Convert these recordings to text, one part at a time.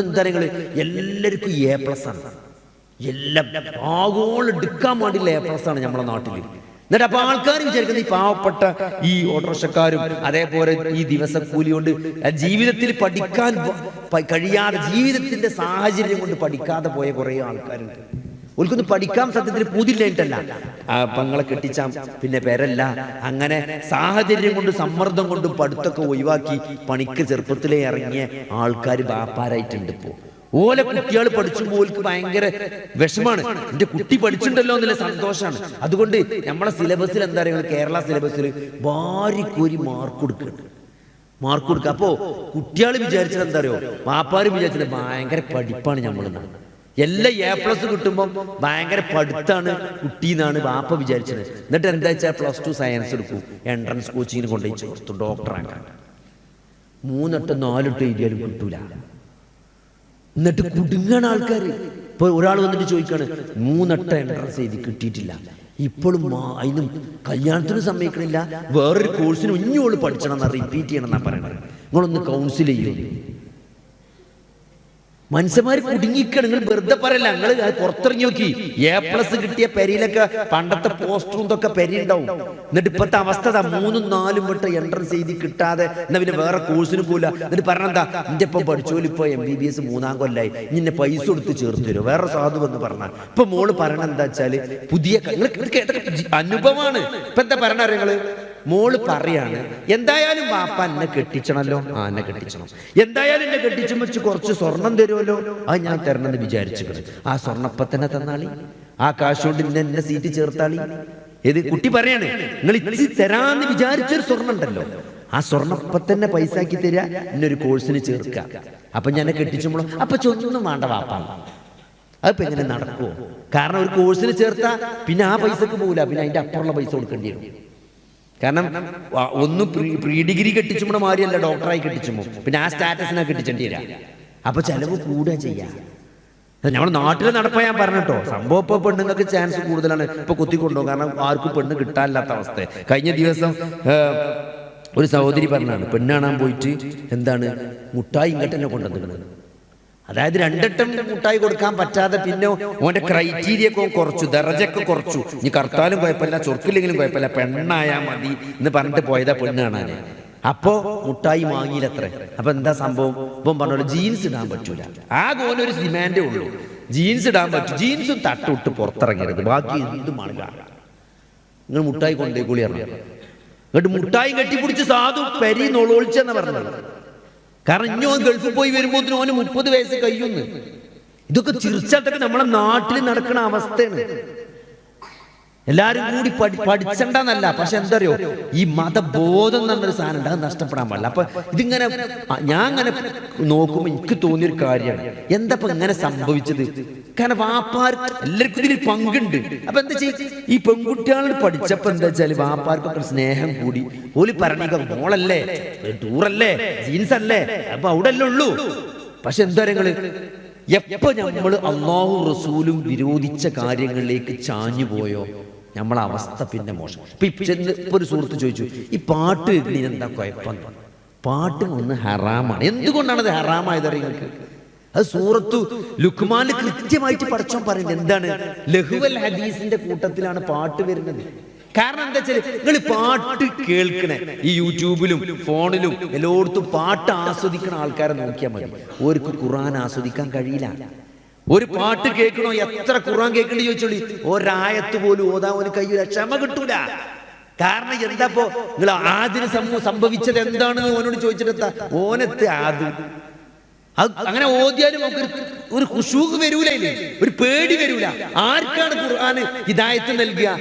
എന്താ നിങ്ങൾ? എല്ലാവർക്കും എ പ്ലസ് ആണ്. എല്ലാം ആഗോളം എടുക്കാൻ വേണ്ടിയുള്ള എ പ്ലസ് ആണ് നമ്മുടെ നാട്ടിൽ എന്നിട്ട് അപ്പൊ ആൾക്കാർ വിചാരിക്കുന്ന ഈ പാവപ്പെട്ട ഈ ഓട്ടോറിക്ഷക്കാരും അതേപോലെ ഈ ദിവസക്കൂലി കൊണ്ട് ജീവിതത്തിൽ പഠിക്കാൻ കഴിയാതെ ജീവിതത്തിന്റെ സാഹചര്യം കൊണ്ട് പഠിക്കാതെ പോയ കുറെ ആൾക്കാരുണ്ട്. ഓൽക്കൊന്നും പഠിക്കാൻ സത്യത്തിൽ പൂതില്ലായിട്ടല്ല ആ പങ്ങളെ കെട്ടിച്ചാം പിന്നെ പേരല്ല. അങ്ങനെ സാഹചര്യം കൊണ്ട് സമ്മർദ്ദം കൊണ്ടും പഠിത്തമൊക്കെ ഒഴിവാക്കി പണിക്ക് ചെറുപ്പത്തിലേ ഇറങ്ങിയ ആൾക്കാർ ബാപ്പാരായിട്ടുണ്ട് ഇപ്പോ. ഓലെ കുട്ടികൾ പഠിച്ചുമ്പോൾ ഭയങ്കര വിഷമാണ്. എന്റെ കുട്ടി പഠിച്ചിട്ടുണ്ടല്ലോ എന്നുള്ള സന്തോഷമാണ് അതുകൊണ്ട് നമ്മളെ സിലബസിൽ എന്താ പറയുക കേരള സിലബസിൽ വാരിക്കോരി മാർക്ക് കൊടുക്കുന്നുണ്ട് മാർക്ക് കൊടുക്കുക അപ്പോ കുട്ടികൾ വിചാരിച്ചത് എന്താ അറിയോ? വാപ്പാർ വിചാരിച്ചത് ഭയങ്കര പഠിപ്പാണ് നമ്മൾ എല്ലാ എ പ്ലസ് കിട്ടുമ്പോൾ ഭയങ്കര പഠിത്താണ് കുട്ടി എന്നാണ് വാപ്പ വിചാരിച്ചത്. എന്നിട്ട് എന്താ വെച്ചാൽ പ്ലസ് ടു സയൻസ് എടുക്കും. എൻട്രൻസ് കോച്ചിങ്ങിന് കൊണ്ടുപോയി ചേർത്തു ഡോക്ടറാക്കാൻ മൂന്നെട്ട് നാലെട്ട് എഴുതിയാലും കിട്ടൂല. എന്നിട്ട് കുടുങ്ങാണ് ആൾക്കാർ ഇപ്പൊ ഒരാൾ വന്നിട്ട് ചോദിക്കാണ് മൂന്നെട്ട് എൻട്രൻസ് എഴുതി കിട്ടിയിട്ടില്ല. ഇപ്പോഴും അതിനും കല്യാണത്തിന് സമ്മതിക്കണില്ല. വേറൊരു കോഴ്സിന് ഇനിയോൾ പഠിച്ചണം എന്നാ റിപ്പീറ്റ് ചെയ്യണം എന്നാ പറയണത്. നിങ്ങളൊന്ന് കൗൺസിൽ ചെയ്യൂ. മനുഷ്യന്മാർ കുടുങ്ങിക്കണം. നിങ്ങൾ വെറുതെ പറയല്ല. നിങ്ങൾ പുറത്തിറങ്ങി നോക്കി. എ പ്ലസ് കിട്ടിയ പെരിയിലൊക്കെ പണ്ടത്തെ പോസ്റ്ററും ഇതൊക്കെ പെരി ഉണ്ടാവും എന്നിട്ട് ഇപ്പത്തെ അവസ്ഥ മൂന്നും നാലും വട്ടം എൻട്രൻസ് എഴുതി കിട്ടാതെ എന്നാ പിന്നെ വേറെ കോഴ്സിന് പോല എന്നിട്ട് പറഞ്ഞെന്താ എന്റെ ഇപ്പം പഠിച്ചോലും ഇപ്പൊ എം ബി ബി എസ് മൂന്നാം കൊല്ലായി. നിന്നെ പൈസ കൊടുത്ത് ചേർത്ത് തരും വേറെ സാധു എന്ന് പറഞ്ഞ. ഇപ്പൊ മോൾ പറയണെന്താ വെച്ചാൽ പുതിയ അനുഭവമാണ് ഇപ്പൊ എന്താ പറഞ്ഞ നിങ്ങൾ? മോൾ പറയാണ് എന്തായാലും വാപ്പ എന്നെ കെട്ടിച്ചണല്ലോ. ആ എന്നെ കെട്ടിച്ചണം. എന്തായാലും എന്നെ കെട്ടിച്ചും വെച്ച് കുറച്ച് സ്വർണം തരുമല്ലോ അത് ഞാൻ തരണമെന്ന് വിചാരിച്ചിട്ടുണ്ട് ആ സ്വർണപ്പ തന്നെ തന്നാളി. ആ കാശ് കൊണ്ട് ഇന്നെ എന്നെ സീറ്റ് ചേർത്താളി. ഇത് കുട്ടി പറയാണ് നിങ്ങൾ ഇച്ചി തരാന്ന് വിചാരിച്ചൊരു സ്വർണം ഉണ്ടല്ലോ ആ സ്വർണപ്പ തന്നെ പൈസ ആക്കി തരിക എന്നൊരു കോഴ്സിന് ചേർക്കുക അപ്പൊ ഞാൻ കെട്ടിച്ചുമ്പോൾ അപ്പൊ ചൊന്നും വേണ്ട വാപ്പാണ് അതിപ്പോ എങ്ങനെ നടക്കുമോ കാരണം ഒരു കോഴ്സിന് ചേർത്താ പിന്നെ ആ പൈസക്ക് പോകില്ല പിന്നെ അതിന്റെ അപ്പുറമുള്ള പൈസ കൊടുക്കേണ്ടി വരും. കാരണം ഒന്ന് പ്രീ- ഡിഗ്രി കെട്ടിച്ചുമ്പോൾ മാറിയല്ല ഡോക്ടറായി കെട്ടിച്ചുമ്പോ പിന്നെ ആ സ്റ്റാറ്റസിനാ കെട്ടിച്ചേണ്ടി വരാം അപ്പൊ ചെലവ് കൂടുക ചെയ്യാം. നമ്മുടെ നാട്ടിൽ നടപ്പാ ഞാൻ പറഞ്ഞിട്ടോ. സംഭവം ഇപ്പൊ പെണ്ണുങ്ങൾക്ക് ചാൻസ് കൂടുതലാണ്. ഇപ്പൊ കുത്തിക്കൊണ്ടോ കാരണം ആർക്കും പെണ്ണ് കിട്ടാനില്ലാത്ത അവസ്ഥ. കഴിഞ്ഞ ദിവസം ഒരു സഹോദരി പറഞ്ഞാണ് പെണ്ണ് കാണാൻ പോയിട്ട് എന്താണ്? മുട്ടായി ഇങ്ങോട്ട് തന്നെ കൊണ്ടുവന്നിരുന്നത് അതായത് രണ്ടെട്ടം മുട്ടായി കൊടുക്കാൻ പറ്റാതെ പിന്നെ ഓന്റെ ക്രൈറ്റീരിയ ഒക്കെ കുറച്ചു ദറജൊക്കെ കുറച്ചു. ഇനി കർത്താലും കുഴപ്പമില്ല ചൊർക്കില്ലെങ്കിലും കുഴപ്പമില്ല പെണ്ണായാ മതി എന്ന് പറഞ്ഞിട്ട് പോയതാ പെണ്ണ് കാണാന് അപ്പോ മുട്ടായി വാങ്ങിയില്ലത്ര. അപ്പൊ എന്താ സംഭവം? ഇപ്പം പറഞ്ഞോളൂ ജീൻസ് ഇടാൻ പറ്റൂല. ആ ഒരു ഡിമാൻഡേ ഉള്ളൂ. ജീൻസ് ഇടാൻ പറ്റും. ജീൻസും തട്ടിട്ട് പുറത്തിറങ്ങരുത്. ബാക്കി എന്തും ആണ് നിങ്ങൾ മുട്ടായി കൊണ്ടേ അറിയാം എന്നിട്ട് മുട്ടായി കെട്ടിപ്പിടിച്ച് സാധു പെരി നൊളോളിച്ചെന്ന് പറഞ്ഞത്. കാരണം ഇനി ഓൻ ഗൾഫിൽ പോയി വരുമ്പോഴത്തേനും ഓന് മുപ്പത് വയസ്സ് കഴിയുന്നു. ഇതൊക്കെ തീർച്ചയായിട്ടും നമ്മളെ നാട്ടിൽ നടക്കുന്ന അവസ്ഥയാണ്. എല്ലാരും കൂടി പഠി പഠിച്ചണ്ടെന്നല്ല. പക്ഷെ എന്തറിയോ? ഈ മതബോധം എന്നൊരു സാധനം ഉണ്ട് അത് നഷ്ടപ്പെടാൻ പാടില്ല. അപ്പൊ ഇതിങ്ങനെ ഞാൻ അങ്ങനെ നോക്കുമ്പോൾ എനിക്ക് തോന്നിയൊരു കാര്യമാണ്. എന്താ ഇങ്ങനെ സംഭവിച്ചത്? കാരണം വാപ്പാർ എല്ലാവർക്കും ഇതിൽ പങ്കുണ്ട്. അപ്പൊ എന്താ ചെയ്യും ഈ പെൺകുട്ടികളോട് പഠിച്ചപ്പോ എന്താ വെച്ചാൽ വാപ്പാർക്കൊക്കെ സ്നേഹം കൂടി. ഓൽ പറഞ്ഞ മോളല്ലേ? ടൂറല്ലേ? ജീൻസ് അല്ലേ അപ്പൊ അവിടെ അല്ലേ ഉള്ളൂ. പക്ഷെ എന്താ എപ്പോ നമ്മൾ അള്ളാഹു റസൂലും വിരോധിച്ച കാര്യങ്ങളിലേക്ക് ചാഞ്ഞു പോയോ? നമ്മളെ അവസ്ഥ പിന്നെ മോശം. ഇപ്പൊ ഇപ്പൊ ഒരു സുഹൃത്ത് ചോദിച്ചു ഈ പാട്ട് കേൾക്കുന്നതിന് എന്താ കുഴപ്പം? പാട്ട് ഒന്ന് ഹറാമാണ്. എന്തുകൊണ്ടാണ് അത് ഹറാമായത് നിങ്ങൾക്ക്? അത് സൂറത്തു ലുക്മാന് കൃത്യമായിട്ട് പഠിച്ചോൻ പറയുന്നത് എന്താണ്? ലഹുവൽ ഹദീസിന്റെ കൂട്ടത്തിലാണ് പാട്ട് വരുന്നത്. കാരണം എന്താ വെച്ചാൽ നിങ്ങൾ പാട്ട് കേൾക്കണേ. ഈ യൂട്യൂബിലും ഫോണിലും എല്ലായിടത്തും പാട്ട് ആസ്വദിക്കുന്ന ആൾക്കാരെ നോക്കിയാൽ മതി. ഓർക്ക് ഖുറാൻ ആസ്വദിക്കാൻ കഴിയില്ല. ഒരു പാട്ട് കേൾക്കണോ? എത്ര ഖുറാൻ കേൾക്കണേ ചോദിച്ചോളി. ഒരായത്ത് പോലും ഓതാ ഒരു കയ്യൂല ക്ഷമ കിട്ടൂല. കാരണം എന്താപ്പോ? നിങ്ങൾ ആദ്യം സംഭവിച്ചത് എന്താണെന്ന് ഓനോട് ചോദിച്ചിട്ട് എന്താ ഓനത്തെ ആദ്യം അങ്ങനെ ഓദ്യാലും നമുക്ക് ഒരു- ഒരു വരൂലേ ഒരു പേടി വരൂല. ആർക്കാണ് ഖുർആന് ഹിദായത്ത് നൽകിയ?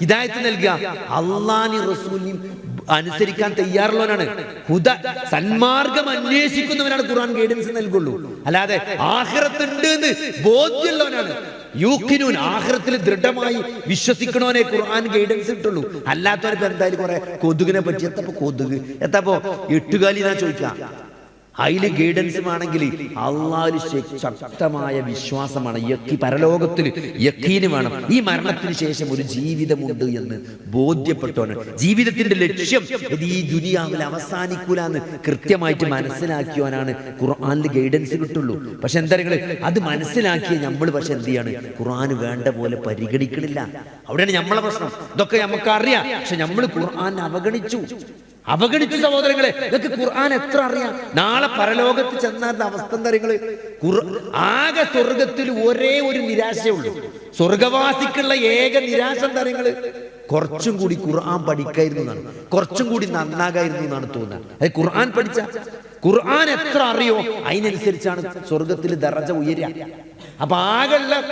ഹിദായത്ത് നൽകിയ? അള്ളാനി റസൂലിനും അനുസരിക്കാൻ തയ്യാറുള്ളവനാണ്. ഹുദ സന്മാർഗം അന്വേഷിക്കുന്നവനാണ് ഖുർആൻ ഗൈഡൻസ് നൽകുള്ളൂ. അല്ലാതെ ആഹ്റത്തുണ്ട് എന്ന് ബോധ്യമുള്ളവനാണ്. യൂക്കിനൂൻ ആഹ്റത്തിൽ ദൃഢമായി വിശ്വസിക്കണവനെ ഖുർആൻ ഗൈഡൻസ് ഇട്ടുള്ളൂ. അല്ലാത്തവർക്ക് എന്തായാലും കുറെ കൊതുകിനെ പറ്റി എത്തപ്പോ കൊതുക്? എത്തപ്പോ എട്ടുകാലി ഞാൻ ചോദിക്കാം അതിൽ ഗൈഡൻസും ആണെങ്കിൽ അള്ളാഹു ശക്തമായ വിശ്വാസമാണ്. യക്കി പരലോകത്തിൽ യക്കീന് വേണം. ഈ മരണത്തിന് ശേഷം ഒരു ജീവിതമുണ്ട് എന്ന് ബോധ്യപ്പെട്ടവന്. ജീവിതത്തിന്റെ ലക്ഷ്യം ഇത് ഈ ദുനിയാവിൽ അവസാനിക്കൂല എന്ന് കൃത്യമായിട്ട് മനസ്സിലാക്കിയവനാണ് ഖുർആാനിൽ ഗൈഡൻസ് കിട്ടുള്ളൂ. പക്ഷെ എന്താ നിങ്ങൾ അത് മനസ്സിലാക്കിയ നമ്മൾ പക്ഷെ എന്ത് ചെയ്യാണ്? ഖുർആൻ വേണ്ട പോലെ പരിഗണിക്കണില്ല. അവിടെയാണ് നമ്മളെ പ്രശ്നം. ഇതൊക്കെ നമുക്ക് അറിയാം പക്ഷെ നമ്മൾ ഖുർആൻ അവഗണിച്ചു. അവഗണിച്ചു സഹോദരങ്ങളെ ഇതൊക്കെ ഖുർആൻ എത്ര അറിയാം? നാളെ പരലോകത്ത് ചെന്നാരുടെ അവസ്ഥ എന്താ നിങ്ങൾ? ഖുർ- ആകെ സ്വർഗത്തിൽ ഒരേ ഒരു നിരാശയുള്ളൂ. സ്വർഗവാസിക്കുള്ള ഏക നിരാശ എന്താ നിങ്ങൾ? കുറച്ചും കൂടി ഖുർആൻ പഠിക്കായിരുന്നു എന്നാണ്. കുറച്ചും കൂടി നന്നാകായിരുന്നു എന്നാണ് തോന്നുന്നത്. അത് ഖുർആൻ പഠിച്ച ഖുർആൻ എത്ര അറിയോ? അതിനനുസരിച്ചാണ് സ്വർഗത്തിൽ ദറജ ഉയരുക. അപ്പൊ ആകെയുള്ള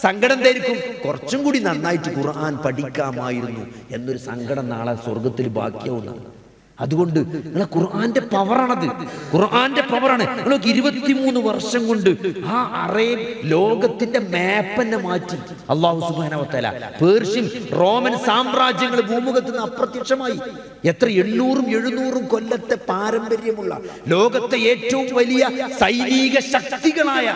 സങ്കടം തരിക്കും കുറച്ചും കൂടി നന്നായിട്ട് ഖുർആൻ പഠിക്കാമായിരുന്നു എന്നൊരു സങ്കടം നാളെ സ്വർഗത്തിൽ ബാക്കിയാവുന്നതാണ്. അതുകൊണ്ട് നിങ്ങളെ ഖുർആന്റെ പവറാണത്. ഖുർആന്റെ പവറാണ്. നിങ്ങൾക്ക് ഇരുപത്തിമൂന്ന് വർഷം കൊണ്ട് ആ അറേ ലോകത്തിന്റെ മാപ്പ് തന്നെ മാറ്റി. അള്ളാഹു സുബാനവത്തല പേർഷ്യൻ റോമൻ സാമ്രാജ്യങ്ങൾ ഭൂമുഖത്ത് നിന്ന് അപ്രത്യക്ഷമായി. എത്ര എണ്ണൂറും എഴുന്നൂറും കൊല്ലത്തെ പാരമ്പര്യമുള്ള ലോകത്തെ ഏറ്റവും വലിയ സൈനിക ശക്തികളായ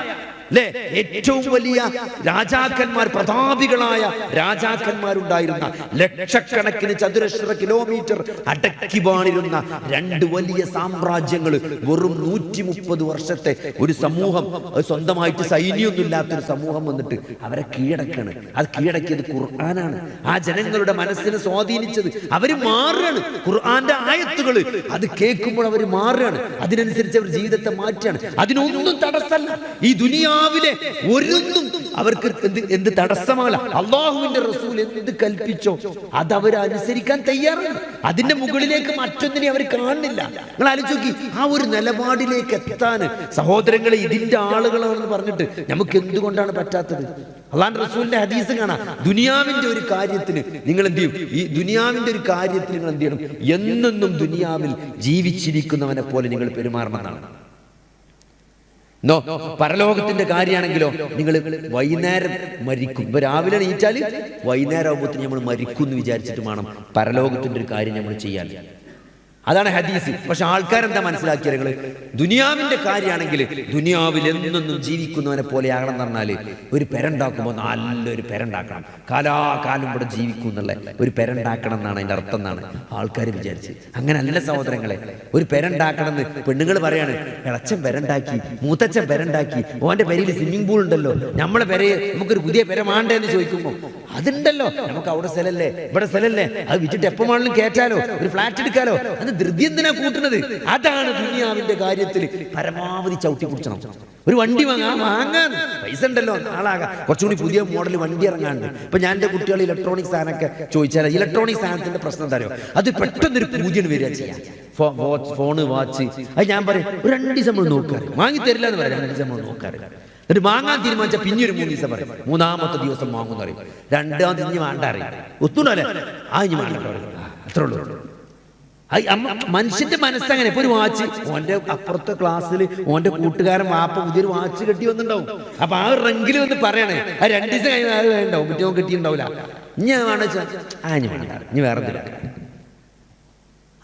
അല്ലേ ഏറ്റവും വലിയ രാജാക്കന്മാർ പ്രതാപികളായ രാജാക്കന്മാരുണ്ടായിരുന്ന ലക്ഷക്കണക്കിന് ചതുരശ്ര കിലോമീറ്റർ അടക്കി വാണിരുന്ന രണ്ട് വലിയ സാമ്രാജ്യങ്ങൾ വെറും നൂറ്റി മുപ്പത് വർഷത്തെ ഒരു സമൂഹം. സ്വന്തമായിട്ട് സൈന്യമൊന്നും ഇല്ലാത്തൊരു സമൂഹം വന്നിട്ട് അവരെ കീഴടക്കാണ്. അത് കീഴടക്കിയത് ഖുർആനാണ്. ആ ജനങ്ങളുടെ മനസ്സിനെ സ്വാധീനിച്ചത് അവർ മാറുകയാണ്. ഖുർആന്റെ ആയത്തുകൾ അത് കേൾക്കുമ്പോൾ അവർ മാറുകയാണ്. അതിനനുസരിച്ച് അവർ ജീവിതത്തെ മാറ്റുകയാണ്. അതിനൊന്നും തടസ്സല്ല ഈ ദുനിയാവിലെ ഒരൊന്നും അവർക്ക് എന്ത് എന്ത് തടസ്സമല്ല. അള്ളാഹുവിന്റെ റസൂൽ എന്ത് കൽപ്പിച്ചോ അത് അവർ അനുസരിക്കാൻ തയ്യാറാണ്. അതിന്റെ മുകളിലേക്ക് മറ്റൊന്നിനെ അവർ കാണുന്നില്ല. നിങ്ങൾ ആലോചിക്കി ആ ഒരു നിലപാടിലേക്ക് എത്താൻ സഹോദരങ്ങളെ ഇതിന്റെ ആളുകളാണെന്ന് പറഞ്ഞിട്ട് നമുക്ക് എന്തുകൊണ്ടാണ് പറ്റാത്തത്? അള്ളാൻ റസൂലിന്റെ ഹദീസ് കാണാം. ദുനിയാവിന്റെ ഒരു കാര്യത്തിന് നിങ്ങൾ എന്ത് ചെയ്യും? ഈ ദുനിയാവിന്റെ ഒരു കാര്യത്തിന് നിങ്ങൾ എന്ത് ചെയ്യണം? എന്നെന്നും ദുനിയാവിൽ ജീവിച്ചിരിക്കുന്നവനെ പോലെ നിങ്ങൾ പെരുമാറണം എന്നാണ്. നോ പരലോകത്തിന്റെ കാര്യമാണെങ്കിലോ നിങ്ങൾ വൈകുന്നേരം മരിക്കും. ഇപ്പൊ രാവിലെ നീച്ചാൽ വൈകുന്നേരം ആകുമ്പോഴത്തേന് നമ്മൾ മരിക്കും എന്ന് വിചാരിച്ചിട്ട് വേണം പരലോകത്തിന്റെ ഒരു കാര്യം നമ്മൾ ചെയ്യാൻ. അതാണ് ഹദീസ്. പക്ഷെ ആൾക്കാരെന്താ മനസ്സിലാക്കിയത് നിങ്ങൾ ദുനിയാവിന്റെ കാര്യമാണെങ്കിൽ ദുനിയാവിൽ എന്നൊന്നും ജീവിക്കുന്നവനെ പോലെ ആകണം എന്ന് പറഞ്ഞാൽ ഒരു പെരണ്ടാക്കുമ്പോൾ നല്ലൊരു പെരണ്ടാക്കണം. കാലാകാലം ഇവിടെ ജീവിക്കും എന്നുള്ള ഒരു പെരണ്ടാക്കണം എന്നാണ് അതിന്റെ അർത്ഥം എന്നാണ് ആൾക്കാർ വിചാരിച്ച് അങ്ങനെ അല്ല സഹോദരങ്ങളെ. ഒരു പെരണ്ടാക്കണം എന്ന് പെണ്ണുങ്ങൾ പറയാണ് ഇളച്ചൻ പെരണ്ടാക്കി മൂത്തച്ഛൻ പെരണ്ടാക്കി ഓന്റെ പെരയിൽ സ്വിമ്മിംഗ് പൂൾ ഉണ്ടല്ലോ. നമ്മളെ പെരയെ നമുക്കൊരു പുതിയ പെര എന്ന് ചോദിക്കുമ്പോൾ അതുണ്ടല്ലോ. നമുക്ക് അവിടെ സ്ഥലല്ലേ? ഇവിടെ സ്ഥലല്ലേ? അത് വിറ്റിട്ട് എപ്പോ വേണമെങ്കിലും കേറ്റാലോ ഒരു ഫ്ലാറ്റ് എടുക്കാലോ? അത് ധൃതി കൂട്ടുന്നത്? അതാണ് ദുനിയാവിന്റെ കാര്യത്തിൽ പരമാവധി ചവിട്ടി പിടിച്ചണം. ഒരു വണ്ടി വാങ്ങാൻ വാങ്ങാൻ പൈസ ഉണ്ടല്ലോ നാളാകാം. കുറച്ചുകൂടി പുതിയ മോഡൽ വണ്ടി ഇറങ്ങാണ്ട് ഇപ്പൊ ഞാൻ എന്റെ കുട്ടികൾ ഇലക്ട്രോണിക് സാധനമൊക്കെ ചോദിച്ചാൽ ഇലക്ട്രോണിക് സാധനത്തിന്റെ പ്രശ്നം എന്താ അത് പെട്ടെന്നൊരു പൂജ്യം വരിക ചെയ്യാം. Phone watch. അത് ഞാൻ പറയും ഒരു രണ്ട് ദിവസം നോക്കാറ്. വാങ്ങി തരില്ല എന്ന് പറയാം രണ്ട് ദിവസം നമ്മൾ നോക്കാറില്ല എന്നിട്ട് വാങ്ങാൻ തീരുമാനിച്ച പിന്നെ ഒരു മൂന്ന് ദിവസം പറയും. മൂന്നാമത്തെ ദിവസം മാങ്ങുന്ന പറയും. രണ്ടാമത്തെ ഇനി വേണ്ട അറിയാം ഒത്തുണ്ടല്ലേ ആ ഇനി വേണ്ട അത്രേ ഉള്ളൂ. അമ്മ- മനുഷ്യന്റെ മനസ്സങ്ങനെ. ഇപ്പൊ ഒരു വാച്ച് ഓന്റെ അപ്പുറത്തെ ക്ലാസ്സിൽ ഓന്റെ കൂട്ടുകാരൻ വാപ്പ പുതിയൊരു വാച്ച് കെട്ടി വന്നിട്ടുണ്ടാവും. അപ്പൊ ആ റെങ്കിൽ വന്ന് പറയണേ ആ രണ്ട് ദിവസം കഴിഞ്ഞാൽ വേണ്ടാവും മറ്റോ വേണ്ട വെച്ചാൽ ആ ഇനി വേണ്ട ഇനി വേറെ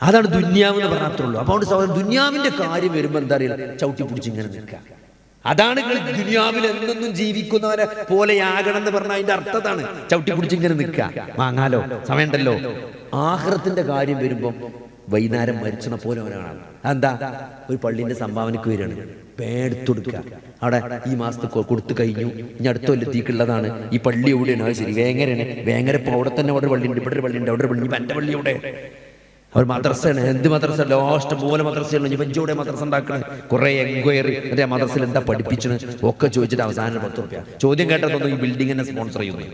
അതാണ് ദുന്യാവ് എന്ന് പറഞ്ഞാത്തുള്ളൂ അപ്പോൾ അതുകൊണ്ട് സഹോദരൻ ദുന്യാവിന്റെ കാര്യം വരുമ്പോൾ എന്താ അറിയില്ല? ചവിട്ടി പിടിച്ച് ഇങ്ങനെ നിൽക്കുക. അതാണ് നിങ്ങൾ ദുനിയാവിൽ എന്നൊന്നും ജീവിക്കുന്നവരെ പോലെയാകണം എന്ന് പറഞ്ഞ അതിന്റെ അർത്ഥത്താണ് ചവിട്ടി പിടിച്ച് ഇങ്ങനെ നിൽക്കുക. വാങ്ങാലോ? സമയമുണ്ടല്ലോ. ആഹ്റത്തിന്റെ കാര്യം വരുമ്പം വൈകുന്നേരം മരിച്ചണ പോലെ അവനാണ്. അതെന്താ? ഒരു പള്ളിന്റെ സംഭാവനക്ക് വരികയാണ്. പേടുത്തൊടുക്കുക. അവിടെ ഈ മാസത്തെ കൊടുത്തു കഴിഞ്ഞു. ഇനി അടുത്ത കൊല്ലത്തേക്കുള്ളതാണ് ഈ പള്ളി എവിടെയാണ്? ശരി. വേങ്ങരയാണ്. വേങ്ങര ഇപ്പോൾ അവിടെ തന്നെ അവിടെ പള്ളി ഉണ്ട് ഇവിടെ ഒരു പള്ളിയുണ്ട്. അവിടെ ഒരു പള്ളി. എന്റെ പള്ളി എവിടെ അവർ മദ്രസയാണ്. എന്ത് മദ്രസ? ലോസ്റ്റ് മൂല മദ്രസയാണ് ഇവഞ്ചൂടെ മദ്രസ ഉണ്ടാക്കണത് കുറെ എൻക്വയറി എന്നിട്ട് ആ മദ്രസയിൽ എന്താ പഠിപ്പിച്ചത്? ഒക്കെ ചോദിച്ചിട്ട് അവസാനം പത്ത് റുപ്യ. ചോദ്യം കേട്ടതൊന്നും ഈ ബിൽഡിങ്ങിനെ സ്പോൺസർ ചെയ്യുന്നു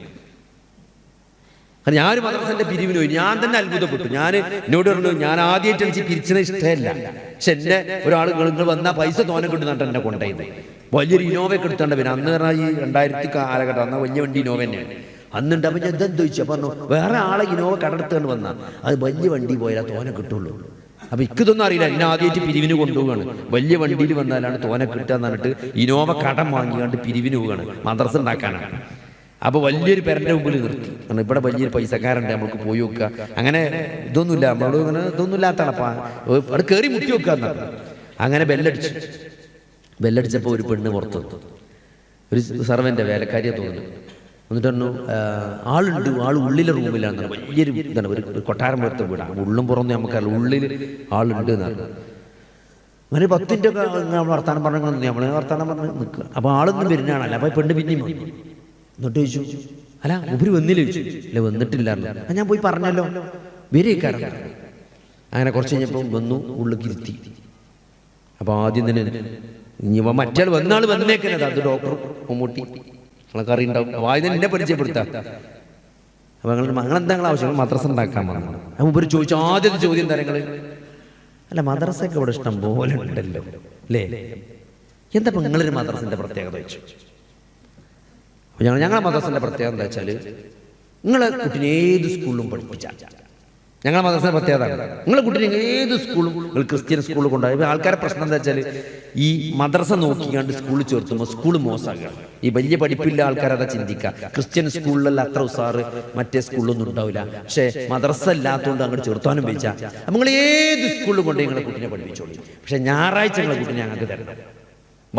ഞാൻ ഒരു മദ്രസന്റെ പിരിവിന് പോയി. ഞാൻ തന്നെ അത്ഭുതപ്പെട്ടു. ഞാൻ എന്നോട് പറഞ്ഞു ഞാൻ ആദ്യമായിട്ട് എനിക്ക് പിരിച്ചത് ഇഷ്ടമല്ല. പക്ഷെ എന്നെ ഒരാൾ നിങ്ങൾ വന്നാൽ പൈസ തോനെ കിട്ടുന്നിട്ട് എന്നെ കൊണ്ടുപോയത്. വലിയൊരു ഇനോവയൊക്കെ എടുത്തോണ്ട് പിന്നെ അന്ന് പറഞ്ഞാൽ ഈ രണ്ടായിരത്തി കാലഘട്ടം അന്ന് വലിയ വണ്ടി ഇനോവ തന്നെയാണ്. അന്നുണ്ട് അപ്പം ഞാൻ ഇതെന്ത് ചോദിച്ചു. പറഞ്ഞു വേറെ ആളെ ഇനോവ കടത്തുകൊണ്ട് വന്ന. അത് വലിയ വണ്ടി പോയാലേ തോന കിട്ടുള്ളൂ. അപ്പൊ ഇതൊന്നും അറിയില്ല. എന്നെ ആദ്യമായിട്ട് പിരിവിന് കൊണ്ടുപോവാണ് വലിയ വണ്ടിയിൽ വന്നാലാണ് തോന കിട്ടുക എന്ന് പറഞ്ഞിട്ട് ഇനോവ കടം വാങ്ങിക്കാണ്ട് പിരിവിന് പോവുകയാണ്. മദ്രസ ഉണ്ടാക്കാനാണ്. അപ്പൊ വലിയൊരു പെരന്റെ മുമ്പിൽ നിർത്തി. കാരണം ഇവിടെ വലിയൊരു പൈസക്കാരുണ്ട്. നമ്മൾക്ക് പോയി നോക്കുക. അങ്ങനെ ഇതൊന്നുമില്ല. നമ്മളോട് ഇങ്ങനെ ഇതൊന്നും ഇല്ലാത്തതാണ്. അവിടെ കയറി മുട്ടി വെക്കുക എന്നാണ് അങ്ങനെ ബെല്ലടിച്ചു. ബെല്ലടിച്ചപ്പോൾ ഒരു പെണ്ണ് പുറത്തു ഒരു സർവന്റെ വേലക്കാരിയെ തോന്നുന്നു. എന്നിട്ട് പറഞ്ഞു "ആ, ആളുണ്ട് ആൾ ഉള്ളിലെ റൂമിലാണ് വലിയൊരു ഇതാണ് ഒരു കൊട്ടാരം പോലത്തെ വീടാണ്. ഉള്ളും പുറമൊന്നും നമുക്കറിയില്ല ഉള്ളിൽ ആളുണ്ട് എന്നാണ്. അങ്ങനെ പത്തിന്റെ ഒക്കെ വർത്താനം പറഞ്ഞു നമ്മൾ വർത്താനം പറഞ്ഞ് നിൽക്കുക. അപ്പോൾ ആളൊന്നും വരുന്നതാണല്ലോ. അപ്പോൾ പെണ്ണ് പിന്നെയും വന്നു. എന്നിട്ട് ചോദിച്ചു അല്ല ഉപരി വന്നില്ല? ചോദിച്ചു. ഇല്ല വന്നിട്ടില്ലായിരുന്നു ഞാൻ പോയി പറഞ്ഞല്ലോ. വരേക്കാരം അങ്ങനെ കുറച്ച് കഴിഞ്ഞപ്പോൾ വന്നു ഉള്ളിൽ കിരുത്തി അപ്പോൾ ആദ്യം തന്നെ ഇനി മറ്റേ വന്നാൾ വന്നേക്കുന്നത് അത് ഡോക്ടർ മമ്മൂട്ടി. നിങ്ങളൊക്കെ അറിയുണ്ടാവും വായന എന്നെ പരിചയപ്പെടുത്താം. അപ്പോൾ നിങ്ങൾ മകളെന്താ നിങ്ങൾ ആവശ്യം മദ്രസ ഉണ്ടാക്കാൻ വന്നു. മുമ്പ് ചോദിച്ചു ആദ്യത്തെ ചോദ്യം തരങ്ങൾ അല്ല മദ്രസയൊക്കെ ഇവിടെ ഇഷ്ടം പോലെ ഉണ്ടല്ലോ. അല്ലേ? എന്താ നിങ്ങളൊരു മദ്രസിന്റെ പ്രത്യേകത വെച്ചു? അപ്പോൾ ഞങ്ങൾ ഞങ്ങളെ മദ്രസിന്റെ പ്രത്യേകത എന്താ വെച്ചാൽ നിങ്ങളെ കുട്ടിനെ ഏത് സ്കൂളിലും പഠിപ്പിച്ചാൽ ഞങ്ങളെ മദ്രസ പ്രത്യേകത നിങ്ങളെ കുട്ടിയെ ഏത് സ്കൂളും നിങ്ങൾ ക്രിസ്ത്യൻ സ്കൂളിൽ കൊണ്ടുപോയി ആൾക്കാരെ പ്രശ്നം എന്താ വെച്ചാൽ ഈ മദ്രസ നോക്കിക്കാണ്ട് സ്കൂളിൽ ചേർത്തുമ്പോൾ സ്കൂൾ മോശമാകുക. ഈ വലിയ പഠിപ്പില്ല ആൾക്കാർ അതാ ചിന്തിക്കുക. ക്രിസ്ത്യൻ സ്കൂളിലല്ല അത്ര ഉസാറ് മറ്റേ സ്കൂളിലൊന്നും ഉണ്ടാവില്ല. പക്ഷേ മദ്രസ ഇല്ലാത്തതുകൊണ്ട് അങ്ങോട്ട് ചേർത്താനും വെച്ചാൽ നിങ്ങൾ ഏത് സ്കൂളിൽ കൊണ്ടുപോയി നിങ്ങളെ കുട്ടിനെ പഠിപ്പിച്ചോളി? പക്ഷേ ഞായറാഴ്ച നിങ്ങളെ കുട്ടിനെ ഞങ്ങൾക്ക് തരണം.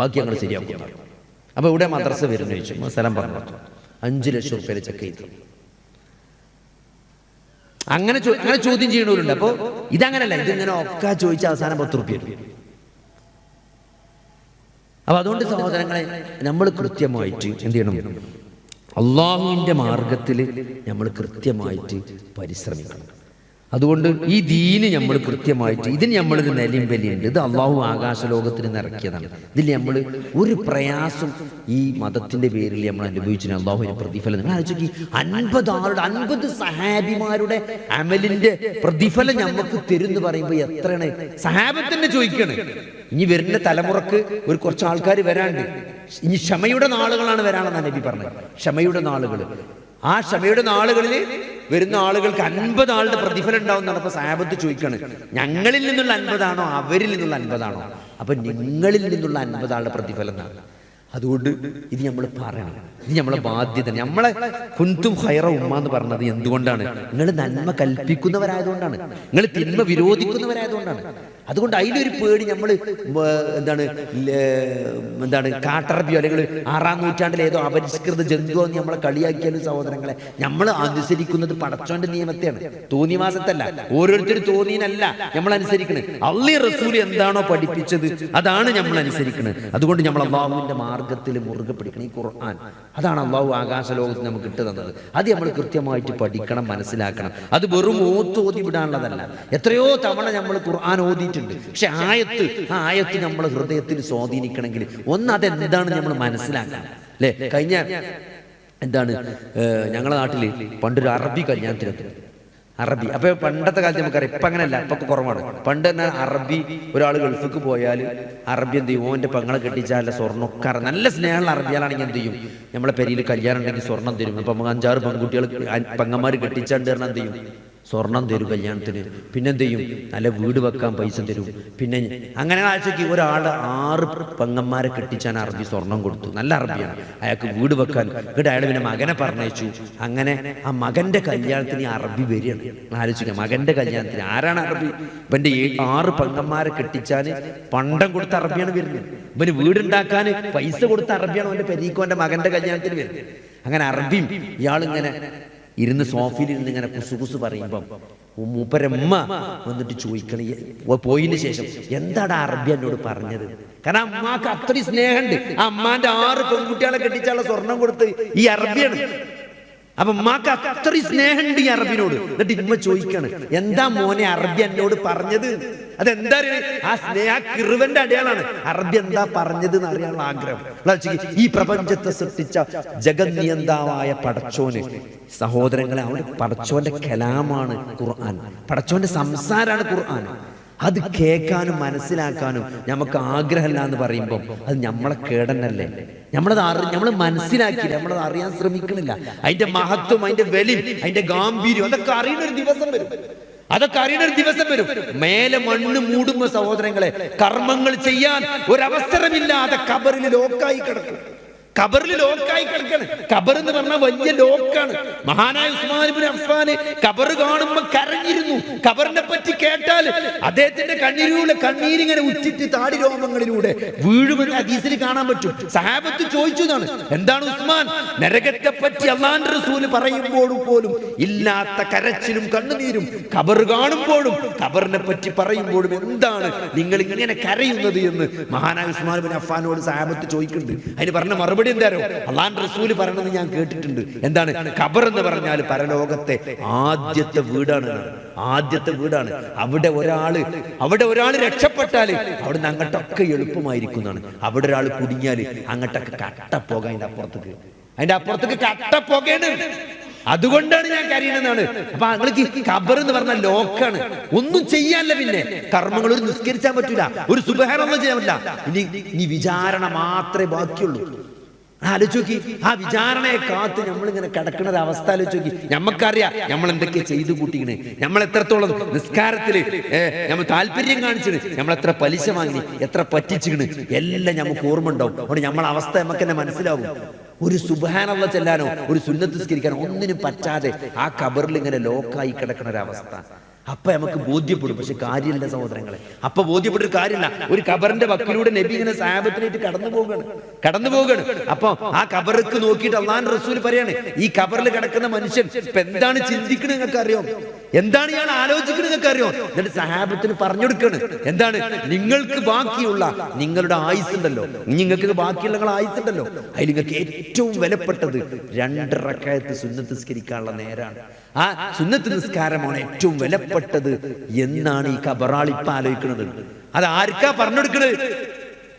ബാക്കി ഞങ്ങൾ ശരിയാക്കും അപ്പോൾ ഇവിടെ മദ്രസ വരുന്ന ചോദിച്ചു സ്ഥലം പറഞ്ഞു അഞ്ച് ലക്ഷം റുപ്യ ചെക്ക് ചെയ്തു. അങ്ങനെ അങ്ങനെ ചോദ്യം ചെയ്യണവരുണ്ട്. അപ്പോൾ ഇതങ്ങനല്ല ഇതിങ്ങനെ ഒക്കെ ചോദിച്ച അവസാനം പത്ത് റുപ്യ അപ്പൊ അതുകൊണ്ട് സഹോദരങ്ങളെ നമ്മൾ കൃത്യമായിട്ട് എന്ത് ചെയ്യണം? അള്ളാഹുവിന്റെ മാർഗത്തിൽ നമ്മൾ കൃത്യമായിട്ട് പരിശ്രമിക്കണം. അതുകൊണ്ട് ഈ ദീന് നമ്മൾ കൃത്യമായിട്ട് ഇതിന് നമ്മളൊരു നിലയും വലിയുണ്ട് ഇത് അള്ളാഹു ആകാശലോകത്തിന് നിറക്കിയതാണ്. ഇതിൽ നമ്മൾ ഒരു പ്രയാസം ഈ മതത്തിന്റെ പേരിൽ നമ്മൾ അനുഭവിച്ചു അള്ളാഹുവിന്റെ പ്രതിഫലം നിങ്ങൾ ആലോചിക്കി അൻപത് ആളുടെ അൻപത് സഹാബിമാരുടെ അമലിന്റെ പ്രതിഫലം നമുക്ക് തരുന്ന് പറയുമ്പോൾ എത്രയാണ്? സഹാബത്തിന്റെ ചോദിക്കണേ. ഇനി വരുന്ന തലമുറയ്ക്ക് ഒരു കുറച്ച് ആൾക്കാർ വരാണ്ട്. ഇനി ക്ഷമയുടെ നാളുകളാണ് വരാണെന്നാണ് നബി പറഞ്ഞത്. ക്ഷമയുടെ നാളുകൾ ആ ക്ഷമയുടെ നാളുകളിൽ വരുന്ന ആളുകൾക്ക് അൻപത് ആളുടെ പ്രതിഫലം ഉണ്ടാവും അപ്പൊ സാബത്ത് ചോദിക്കാണ് ഞങ്ങളിൽ നിന്നുള്ള അൻപതാണോ? അവരിൽ നിന്നുള്ള അൻപതാണോ? അപ്പൊ നിങ്ങളിൽ നിന്നുള്ള അൻപത് ആളുടെ പ്രതിഫലം എന്നാണ് അതുകൊണ്ട് ഇത് നമ്മൾ പറയണം. ഇത് നമ്മളെ ബാധ്യത. നമ്മളെ കുന്തും ഹൈറ ഉമ്മ എന്ന് പറഞ്ഞത് എന്തുകൊണ്ടാണ്? നിങ്ങൾ നന്മ കൽപ്പിക്കുന്നവരായതുകൊണ്ടാണ്. നിങ്ങൾ തിന്മ വിരോധിക്കുന്നവരായതുകൊണ്ടാണ്. അതുകൊണ്ട് അതിലൊരു പേടി നമ്മൾ എന്താണ് എന്താണ് കാട്ടറബിയോ അല്ലെങ്കിൽ ആറാം നൂറ്റാണ്ടിലെ ഏതോ അപരിഷ്കൃത ജന്തുവോ നമ്മളെ കളിയാക്കിയാലും സഹോദരങ്ങളെ നമ്മൾ അനുസരിക്കുന്നത് പടച്ചോന്റെ നിയമത്തെയാണ്. തോന്നിവാസത്തല്ല. ഓരോരുത്തർ തോന്നിയനല്ല നമ്മൾ അനുസരിക്കുന്നത് അള്ളി റസൂൽ എന്താണോ പഠിപ്പിച്ചത് അതാണ് നമ്മൾ അനുസരിക്കുന്നത് അതുകൊണ്ട് നമ്മൾ അള്ളാഹുവിന്റെ മാർഗത്തിൽ മുറുകെ പിടിക്കണം ഈ ഖുർആൻ. അതാണ് അള്ളാഹു ആകാശലോകത്ത് നമുക്ക് കിട്ടുന്നത് അത് നമ്മൾ കൃത്യമായിട്ട് പഠിക്കണം മനസ്സിലാക്കണം. അത് വെറും ഓത്ത് ഓതി വിടാനുള്ളതല്ല. എത്രയോ തവണ നമ്മൾ ഖുർആൻ ഓതിയിട്ടുണ്ട്. പക്ഷെ ആയത്ത് ആ ആയത്ത് നമ്മൾ ഹൃദയത്തിൽ സ്വാധീനിക്കണമെങ്കിൽ ഒന്ന് അതെന്താണ് നമ്മൾ മനസ്സിലാക്കണം. അല്ലേ? കഴിഞ്ഞ എന്താണ് ഞങ്ങളുടെ നാട്ടിൽ പണ്ടൊരു അറബി കല്യാണത്തിനെത്തി അറബി. അപ്പൊ പണ്ടത്തെ കാലത്ത് നമുക്കറിയാം. ഇപ്പൊ അങ്ങനെയല്ല. ഇപ്പൊ കുറവാണ്. പണ്ട് തന്നെ അറബി ഒരാൾ ഗൾഫിക്ക് പോയാൽ അറബി എന്ത് ചെയ്യും? ഓന്റെ പെങ്ങളെ കെട്ടിച്ചാൽ സ്വർണമൊക്കെ അറ- നല്ല സ്നേഹമുള്ള അറബിയാളാണെങ്കിൽ എന്ത് ചെയ്യും? നമ്മളെ പെരിയിൽ കല്യാണം ഉണ്ടെങ്കിൽ സ്വർണം തരും. നമുക്ക് അഞ്ചാറ് പെൺകുട്ടികൾ പെങ്ങന്മാർ കെട്ടിച്ചാണ്ട് എന്ത് ചെയ്യും? സ്വർണം തരും കല്യാണത്തിന്. പിന്നെ എന്ത് ചെയ്യും? നല്ല വീട് വെക്കാൻ പൈസ തരും. പിന്നെ അങ്ങനെ ആഴ്ചയ്ക്ക് ഒരാൾ ആറ് പെങ്ങന്മാരെ കെട്ടിച്ചാൻ അറബി സ്വർണം കൊടുത്തു. നല്ല അറബിയാണ്. അയാൾക്ക് വീട് വെക്കാൻ. ഇവിടെ അയാൾ പിന്നെ മകനെ പറഞ്ഞയച്ചു. അങ്ങനെ ആ മകന്റെ കല്യാണത്തിന് അറബി വരികയാണ്. ആലോചിക്ക. മകന്റെ കല്യാണത്തിന് ആരാണ് അറബി? ഇവന്റെ ആറ് പെങ്ങന്മാരെ കെട്ടിച്ചാൻ പണ്ടം കൊടുത്ത അറബിയാണ് വരുന്നത്. ഇവന് വീടുണ്ടാക്കാൻ പൈസ കൊടുത്ത അറബിയാണ് അവന്റെ പെരീക്കോന്റെ മകന്റെ കല്യാണത്തിന് വരുന്നത്. അങ്ങനെ അറബിയും ഇയാളിങ്ങനെ ഇരുന്ന് സോഫയിൽ ഇരുന്ന് ഇങ്ങനെ കുസു കുസു പറയുമ്പം മൂപ്പരമ്മ വന്നിട്ട് ചോദിക്കണേ പോയതിന് ശേഷം എന്താടാ അറബി എന്നോട് പറഞ്ഞത്? കാരണം അമ്മയ്ക്ക് അത്രയും സ്നേഹമുണ്ട്. ആ അമ്മാന്റെ ആറ് പെൺകുട്ടികളെ കെട്ടിച്ചാലുള്ള സ്വർണം കൊടുത്ത് ഈ അറബിയാണ്. അപ്പൊ ഉമ്മാക്ക് അത്ര സ്നേഹമുണ്ട് ഈ അറബിനോട്. എന്നിട്ട് ഇമ്മ ചോദിക്കാണ് എന്താ മോനെ അറബി എന്നോട് പറഞ്ഞത്? അതെന്താ? ആ സ്നേഹ കിറുവന്റെ അടയാളാണ്. അറബി എന്താ പറഞ്ഞത് എന്ന് അറിയാനുള്ള ആഗ്രഹം. ഈ പ്രപഞ്ചത്തെ സൃഷ്ടിച്ച ജഗന്നിയന്താവായ പടച്ചോന് സഹോദരങ്ങളെ അവർ പടച്ചോന്റെ കലാമാണ് ഖുർആൻ. പടച്ചോന്റെ സംസാരമാണ് ഖുർആൻ. അത് കേൾക്കാനും മനസ്സിലാക്കാനും നമുക്ക് ആഗ്രഹമില്ല എന്ന് പറയുമ്പോൾ അത് നമ്മളെ കേടന്നല്ലേ? നമ്മളത് അറി നമ്മൾ മനസ്സിലാക്കി നമ്മളത് അറിയാൻ ശ്രമിക്കണില്ല അതിന്റെ മഹത്വം അതിന്റെ വെളി അതിന്റെ ഗാംഭീര്യം അതൊക്കെ അറിയുന്ന ഒരു ദിവസം വരും. അതൊക്കെ അറിയുന്ന ഒരു ദിവസം വരും. മേലെ മണ്ണ് മൂടുമ്പോ സഹോദരങ്ങളെ കർമ്മങ്ങൾ ചെയ്യാൻ ഒരവസരമില്ലാതെ കബറിൽ ലോക്കായി കിടക്കും. ഖബറിൽ ലോക്കായി കിടക്കാണ്. കബർ എന്ന് പറഞ്ഞാൽ വലിയ ലോക്കാണ്. മഹാനായ ഉസ്മാൻ ഇബ്നു അഫ്ഫാൻ ഖബർ കാണുമ്പോ കരഞ്ഞിരുന്നു. കബറിനെ പറ്റി കേട്ടാൽ അദ്ദേഹത്തിന്റെ കണ്ണീരിലൂടെ കണ്ണീരിങ്ങനെ ഉച്ചിട്ട് താടി രോമങ്ങളിലൂടെ വീഴുമെന്ന് അതീസിൽ കാണാൻ പറ്റും. സഹാബത്ത് ചോദിച്ചതാണ് എന്താണ് ഉസ്മാൻ? നരകത്തെ പറ്റി അള്ളാന്റെ റസൂൽ പറയുമ്പോഴും പോലും ഇല്ലാത്ത കരച്ചിലും കണ്ണുനീരും കബർ കാണുമ്പോഴും കബറിനെ പറ്റി പറയുമ്പോഴും എന്താണ് നിങ്ങൾ ഇങ്ങനെ കരയുന്നത് എന്ന് മഹാനായ ഉസ്മാൻ ബിൻ അഫ്ഫാനോട് സഹാബത്ത് ചോദിക്കുന്നുണ്ട്. അതിന് പറഞ്ഞ മറുപടി എന്താരോ അള്ളാൻ റസൂൽ പറയണത് ഞാൻ കേട്ടിട്ടുണ്ട്. എന്താണ്? ഖബർ എന്ന് പറഞ്ഞാൽ പരലോകത്തെ ആദ്യത്തെ വീടാണ് എന്നാണ്. ആദ്യത്തെ വീടാണ്. അവിടെ ഒരാൾ അവിടെ ഒരാൾ രക്ഷപ്പെട്ടാൽ അവിടുന്ന് അങ്ങോട്ടൊക്കെ എളുപ്പമായിരിക്കുന്നതാണ് അവിടെ ഒരാൾ കുടുങ്ങിയാൽ അങ്ങോട്ടൊക്കെ കട്ട പോകാൻ അതിന്റെ അപ്പുറത്തേക്ക്. അതിന്റെ അപ്പുറത്തേക്ക് കട്ട പോകേണ് അതുകൊണ്ടാണ് ഞാൻ കരയണെന്നാണ് അപ്പൊ നിങ്ങൾക്ക് ഖബർ എന്ന് പറഞ്ഞ ലോക്കാണ്. ഒന്നും ചെയ്യാനില്ല പിന്നെ. കർമ്മങ്ങൾ ഒരു നിസ്കരിച്ചാൻ പറ്റൂല. ഒരു സുബഹരൊന്നും ചെയ്യാൻ പറ്റില്ല ഇനി ഇനി വിചാരണ മാത്രമേ ബാക്കിയുള്ളൂ. ആലോചിച്ച് നോക്കി. ആ വിചാരണയെ കാത്ത് നമ്മളിങ്ങനെ കിടക്കുന്ന ഒരു അവസ്ഥ ആലോചിച്ച് നോക്കി. നമ്മക്കറിയാം നമ്മൾ എന്തൊക്കെ ചെയ്തു കൂട്ടിക്കണേ നമ്മൾ എത്രത്തോളം നിസ്കാരത്തിൽ നമ്മൾ താല്പര്യം കാണിച്ചിന്. നമ്മൾ എത്ര പലിശ വാങ്ങി എത്ര പറ്റിച്ചിക്കണ്. എല്ലാം നമുക്ക് ഓർമ്മ ഉണ്ടാവും അതുകൊണ്ട് നമ്മളെ അവസ്ഥ നമുക്ക് തന്നെ മനസ്സിലാവും. ഒരു സുബാനുള്ള ചെല്ലാനോ ഒരു സുന്നത്ത് സ്കരിക്കാനോ ഒന്നിനും പറ്റാതെ ആ കബറിൽ ഇങ്ങനെ ലോക്കായി കിടക്കുന്ന ഒരു അവസ്ഥ. അപ്പൊ നമുക്ക് ബോധ്യപ്പെടും. പക്ഷെ കാര്യമില്ല സഹോദരങ്ങളെ. അപ്പൊ ബോധ്യപ്പെട്ടൊരു കാര്യമില്ല. ഒരു കബറിന്റെ വക്കിലൂടെ നബി ഇങ്ങനെ സാഹബത്തിനായിട്ട് കടന്നു പോവുകയാണ്. കടന്നു പോവുകയാണ്. അപ്പൊ ആ കബർക്ക് നോക്കിയിട്ട് അള്ളാൻ റസൂൽ പറയാണ് ഈ കബറിൽ കിടക്കുന്ന മനുഷ്യൻ ഇപ്പൊ എന്താണ് ചിന്തിക്കണത് നിങ്ങൾക്ക് അറിയോ എന്താണ് ഇയാൾ ആലോചിക്കുന്നത് നിങ്ങൾക്ക് അറിയോ എന്നിട്ട് സഹാബത്തിന് പറഞ്ഞു കൊടുക്കാണ് എന്താണ്? നിങ്ങൾക്ക് ബാക്കിയുള്ള നിങ്ങളുടെ ആയുസ് ഉണ്ടല്ലോ നിങ്ങൾക്ക് ബാക്കിയുള്ള നിങ്ങളുടെ ആയുസ് ഉണ്ടല്ലോ അതിൽ നിങ്ങൾക്ക് ഏറ്റവും വിലപ്പെട്ടത് രണ്ട് സുന്നത്തിസ്കരിക്കാനുള്ള സുന്നത്ത് സ്കരിക്കാനുള്ള നേരാണ്. ആ സുന്നത്ത് നിസ്കാരമാണ് ഏറ്റവും വിലപ്പെട്ടത് എന്നാണ് ഈ കബറാളിപ്പ ആലോചിക്കുന്നത്. അത് ആർക്കാ പറഞ്ഞെടുക്കണത്?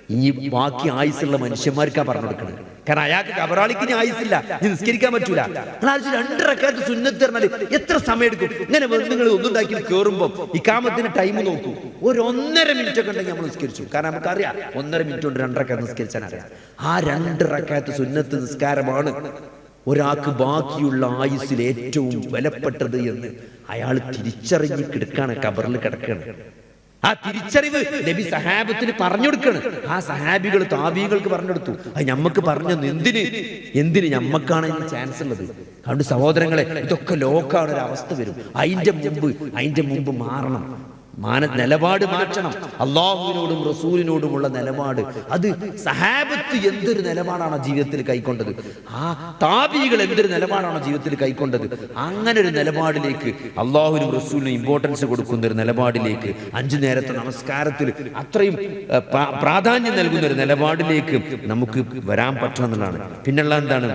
ഈ ബാക്കി ആയുസുള്ള മനുഷ്യന്മാർക്കാ പറഞ്ഞെടുക്കണത്. കാരണം അയാൾക്ക് കബറാളിക്ക് ഇനി ആയുസില്ല നിസ്കരിക്കാൻ പറ്റൂല. നിങ്ങൾ രണ്ടരക്കാർക്ക് സുന്നത്ത് പറഞ്ഞാൽ എത്ര സമയം എടുക്കും? ഇങ്ങനെ നിങ്ങൾ ഒന്നുണ്ടാക്കി കയറുമ്പോൾ ഈ കാമത്തിന് ടൈം നോക്കൂ. ഒരു ഒന്നര മിനിറ്റ് ഒക്കെ ഉണ്ടെങ്കിൽ നമ്മൾ നിസ്കരിച്ചു. കാരണം നമുക്കറിയാം ഒന്നര മിനിറ്റ് കൊണ്ട് രണ്ടരക്കാർ നിസ്കരിച്ചാൽ അറിയാം. ആ രണ്ട് റക്കാത്ത് സുന്നത്ത് നിസ്കാരമാണ് ഒരാൾക്ക് ബാക്കിയുള്ള ആയുസ്സിൽ ഏറ്റവും വിലപ്പെട്ടത് എന്ന് അയാൾ തിരിച്ചറിഞ്ഞ് കിടക്കാണ് കബറിൽ കിടക്കാണ്. ആ തിരിച്ചറിവ് നബി സഹാബത്തിന് പറഞ്ഞു കൊടുക്കാണ്. ആ സഹാബികൾ താബികൾക്ക് പറഞ്ഞു കൊടുത്തു. അത് ഞമ്മക്ക് പറഞ്ഞു എന്തിന്? എന്തിന് ഞമ്മക്കാണ് ചാൻസ് ഉള്ളത്? അതുകൊണ്ട് സഹോദരങ്ങളെ ഇതൊക്കെ ലോക്കാണ് ഒരു അവസ്ഥ വരും. അതിന്റെ മുമ്പ് അതിന്റെ മുമ്പ് മാറണം. മാന നിലപാട് മാറ്റണം. അള്ളാഹുവിനോടും റസൂലിനോടുമുള്ള നിലപാട്. അത് സഹാബത്ത് എന്തൊരു നിലപാടാണ് ജീവിതത്തിൽ കൈക്കൊണ്ടത്? ആ താപികൾ എന്തൊരു നിലപാടാണ് ജീവിതത്തിൽ കൈക്കൊണ്ടത്? അങ്ങനെ ഒരു നിലപാടിലേക്ക് അള്ളാഹുവിനും റസൂലിനും ഇമ്പോർട്ടൻസ് കൊടുക്കുന്ന ഒരു നിലപാടിലേക്ക് അഞ്ചു നേരത്തെ നമസ്കാരത്തിൽ അത്രയും പ്രാധാന്യം നൽകുന്ന ഒരു നിലപാടിലേക്ക് നമുക്ക് വരാൻ പറ്റുമെന്നുള്ളതാണ്. പിന്നെയുള്ള എന്താണ്?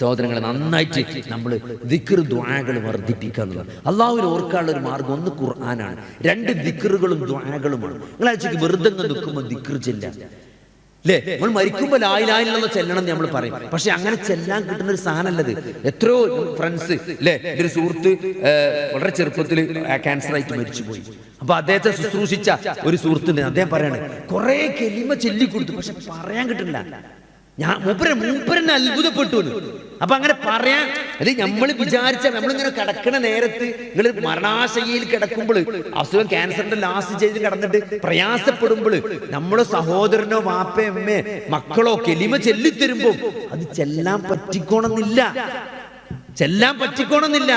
സഹോദരങ്ങളെ നന്നായിട്ട് നമ്മൾ ദിക്കർ ദ്വാകൾ വർദ്ധിപ്പിക്കുക എന്നുള്ളത് അള്ളാഹുവിന് ഓർക്കാനുള്ള ഒരു മാർഗം ഒന്ന് ഖുർആനാണ്. രണ്ട് ദിക്കറുകളും ദ്വാകളുമാണ് നിങ്ങൾ വെറുതെ നിൽക്കുമ്പോൾ ദിക്കർ ചെല്ലാം. അല്ലേ നമ്മൾ മരിക്കുമ്പോൾ ലായിലായിലുള്ള ചെല്ലണം എന്ന് നമ്മൾ പറയും. പക്ഷെ അങ്ങനെ ചെല്ലാൻ കിട്ടുന്ന ഒരു സാധനമല്ലത് എത്രയോ ഫ്രണ്ട്സ് അല്ലേ എന്റെ ഒരു സുഹൃത്ത് വളരെ ചെറുപ്പത്തിൽ ക്യാൻസർ ആയിട്ട് മരിച്ചുപോയി. അപ്പൊ അദ്ദേഹത്തെ ശുശ്രൂഷിച്ച ഒരു സുഹൃത്തുണ്ട്. അദ്ദേഹം പറയാണ് കുറെ കെലിമ ചൊല്ലിക്കൊടുത്തു. പക്ഷെ പറയാൻ കിട്ടില്ല ഞാൻ മൂപ്പരെ മൂപ്പരനെ അത്ഭുതപ്പെട്ടു. അപ്പൊ അങ്ങനെ പറയാ അത് നമ്മൾ വിചാരിച്ച നമ്മളിങ്ങനെ കിടക്കണ നേരത്ത് നിങ്ങൾ മരണാശയിൽ കിടക്കുമ്പോൾ അസുഖം ക്യാൻസറിന്റെ ലാസ്റ്റ് ചെയ്ത് കിടന്നിട്ട് പ്രയാസപ്പെടുമ്പോൾ നമ്മുടെ സഹോദരനോ വാപ്പയോ അമ്മേ മക്കളോ കെലിമ ചെല്ലിത്തരുമ്പോ അത് ചെല്ലാൻ പറ്റിക്കോണമെന്നില്ല ചെല്ലാൻ പറ്റിക്കോണമെന്നില്ല.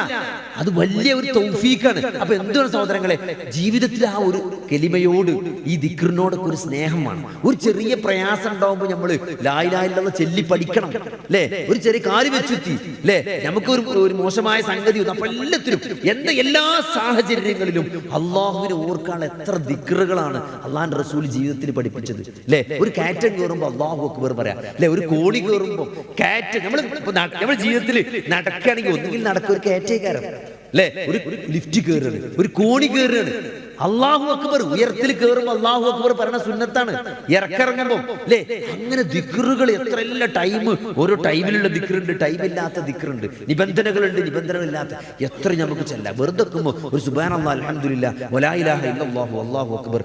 അത് വലിയ ഒരു തൗഫീഖാണ്. അപ്പൊ എന്താണ് സഹോദരങ്ങളെ? ജീവിതത്തിൽ ആ ഒരു കെലിമയോട് ഈ ദിക്റിനോടൊക്കെ ഒരു സ്നേഹമാണ് ഒരു ചെറിയ പ്രയാസം ഉണ്ടാവുമ്പോൾ നമ്മൾ ലായിലായില്ലെന്ന് ചെല്ലി പഠിക്കണം. അല്ലേ ഒരു ചെറിയ കാൽ വെച്ചുത്തി അല്ലേ നമുക്ക് ഒരു മോശമായ സംഗതി അപ്പൊ എല്ലാത്തിനും എന്താ എല്ലാ സാഹചര്യങ്ങളിലും അള്ളാഹുവിനെ ഓർക്കാനുള്ള എത്ര ദിക്റുകളാണ് അള്ളാഹാൻ റസൂൽ ജീവിതത്തിൽ പഠിപ്പിച്ചത്. അല്ലേ ഒരു കാറ്റം കയറുമ്പോൾ അള്ളാഹു അക്ബർ പറയാം. അല്ലെ ഒരു കോളി കയറുമ്പോൾ കാറ്റ് നമ്മൾ നമ്മൾ ജീവിതത്തിൽ നടക്കുകയാണെങ്കിൽ ഒന്നുകിൽ നടക്കുക ഒരു കയറ്റേക്കാരം അല്ലെ? ഒരു ലിഫ്റ്റ് കയറുകയാണ് ഒരു കോണി കയറുകയാണ് അള്ളാഹു അക്ബർ ഉയർത്തിൽ കയറുമ്പോൾ അള്ളാഹു അക്ബർ പറയുന്ന സുന്നത്താണ്. ഇറക്കിറങ്ങുമ്പോ അല്ലേ അങ്ങനെ ദിക്റുകൾ എത്ര ടൈം ഓരോ ടൈമിലുള്ള ദിക്റുണ്ട് ടൈമില്ലാത്ത ദിക്റുണ്ട് നിബന്ധനകളുണ്ട് നിബന്ധനകളില്ലാത്ത. എത്ര നമുക്ക് ചെല്ലാം. വെറുതെ ഒരു സുബാൻ അക്ബർ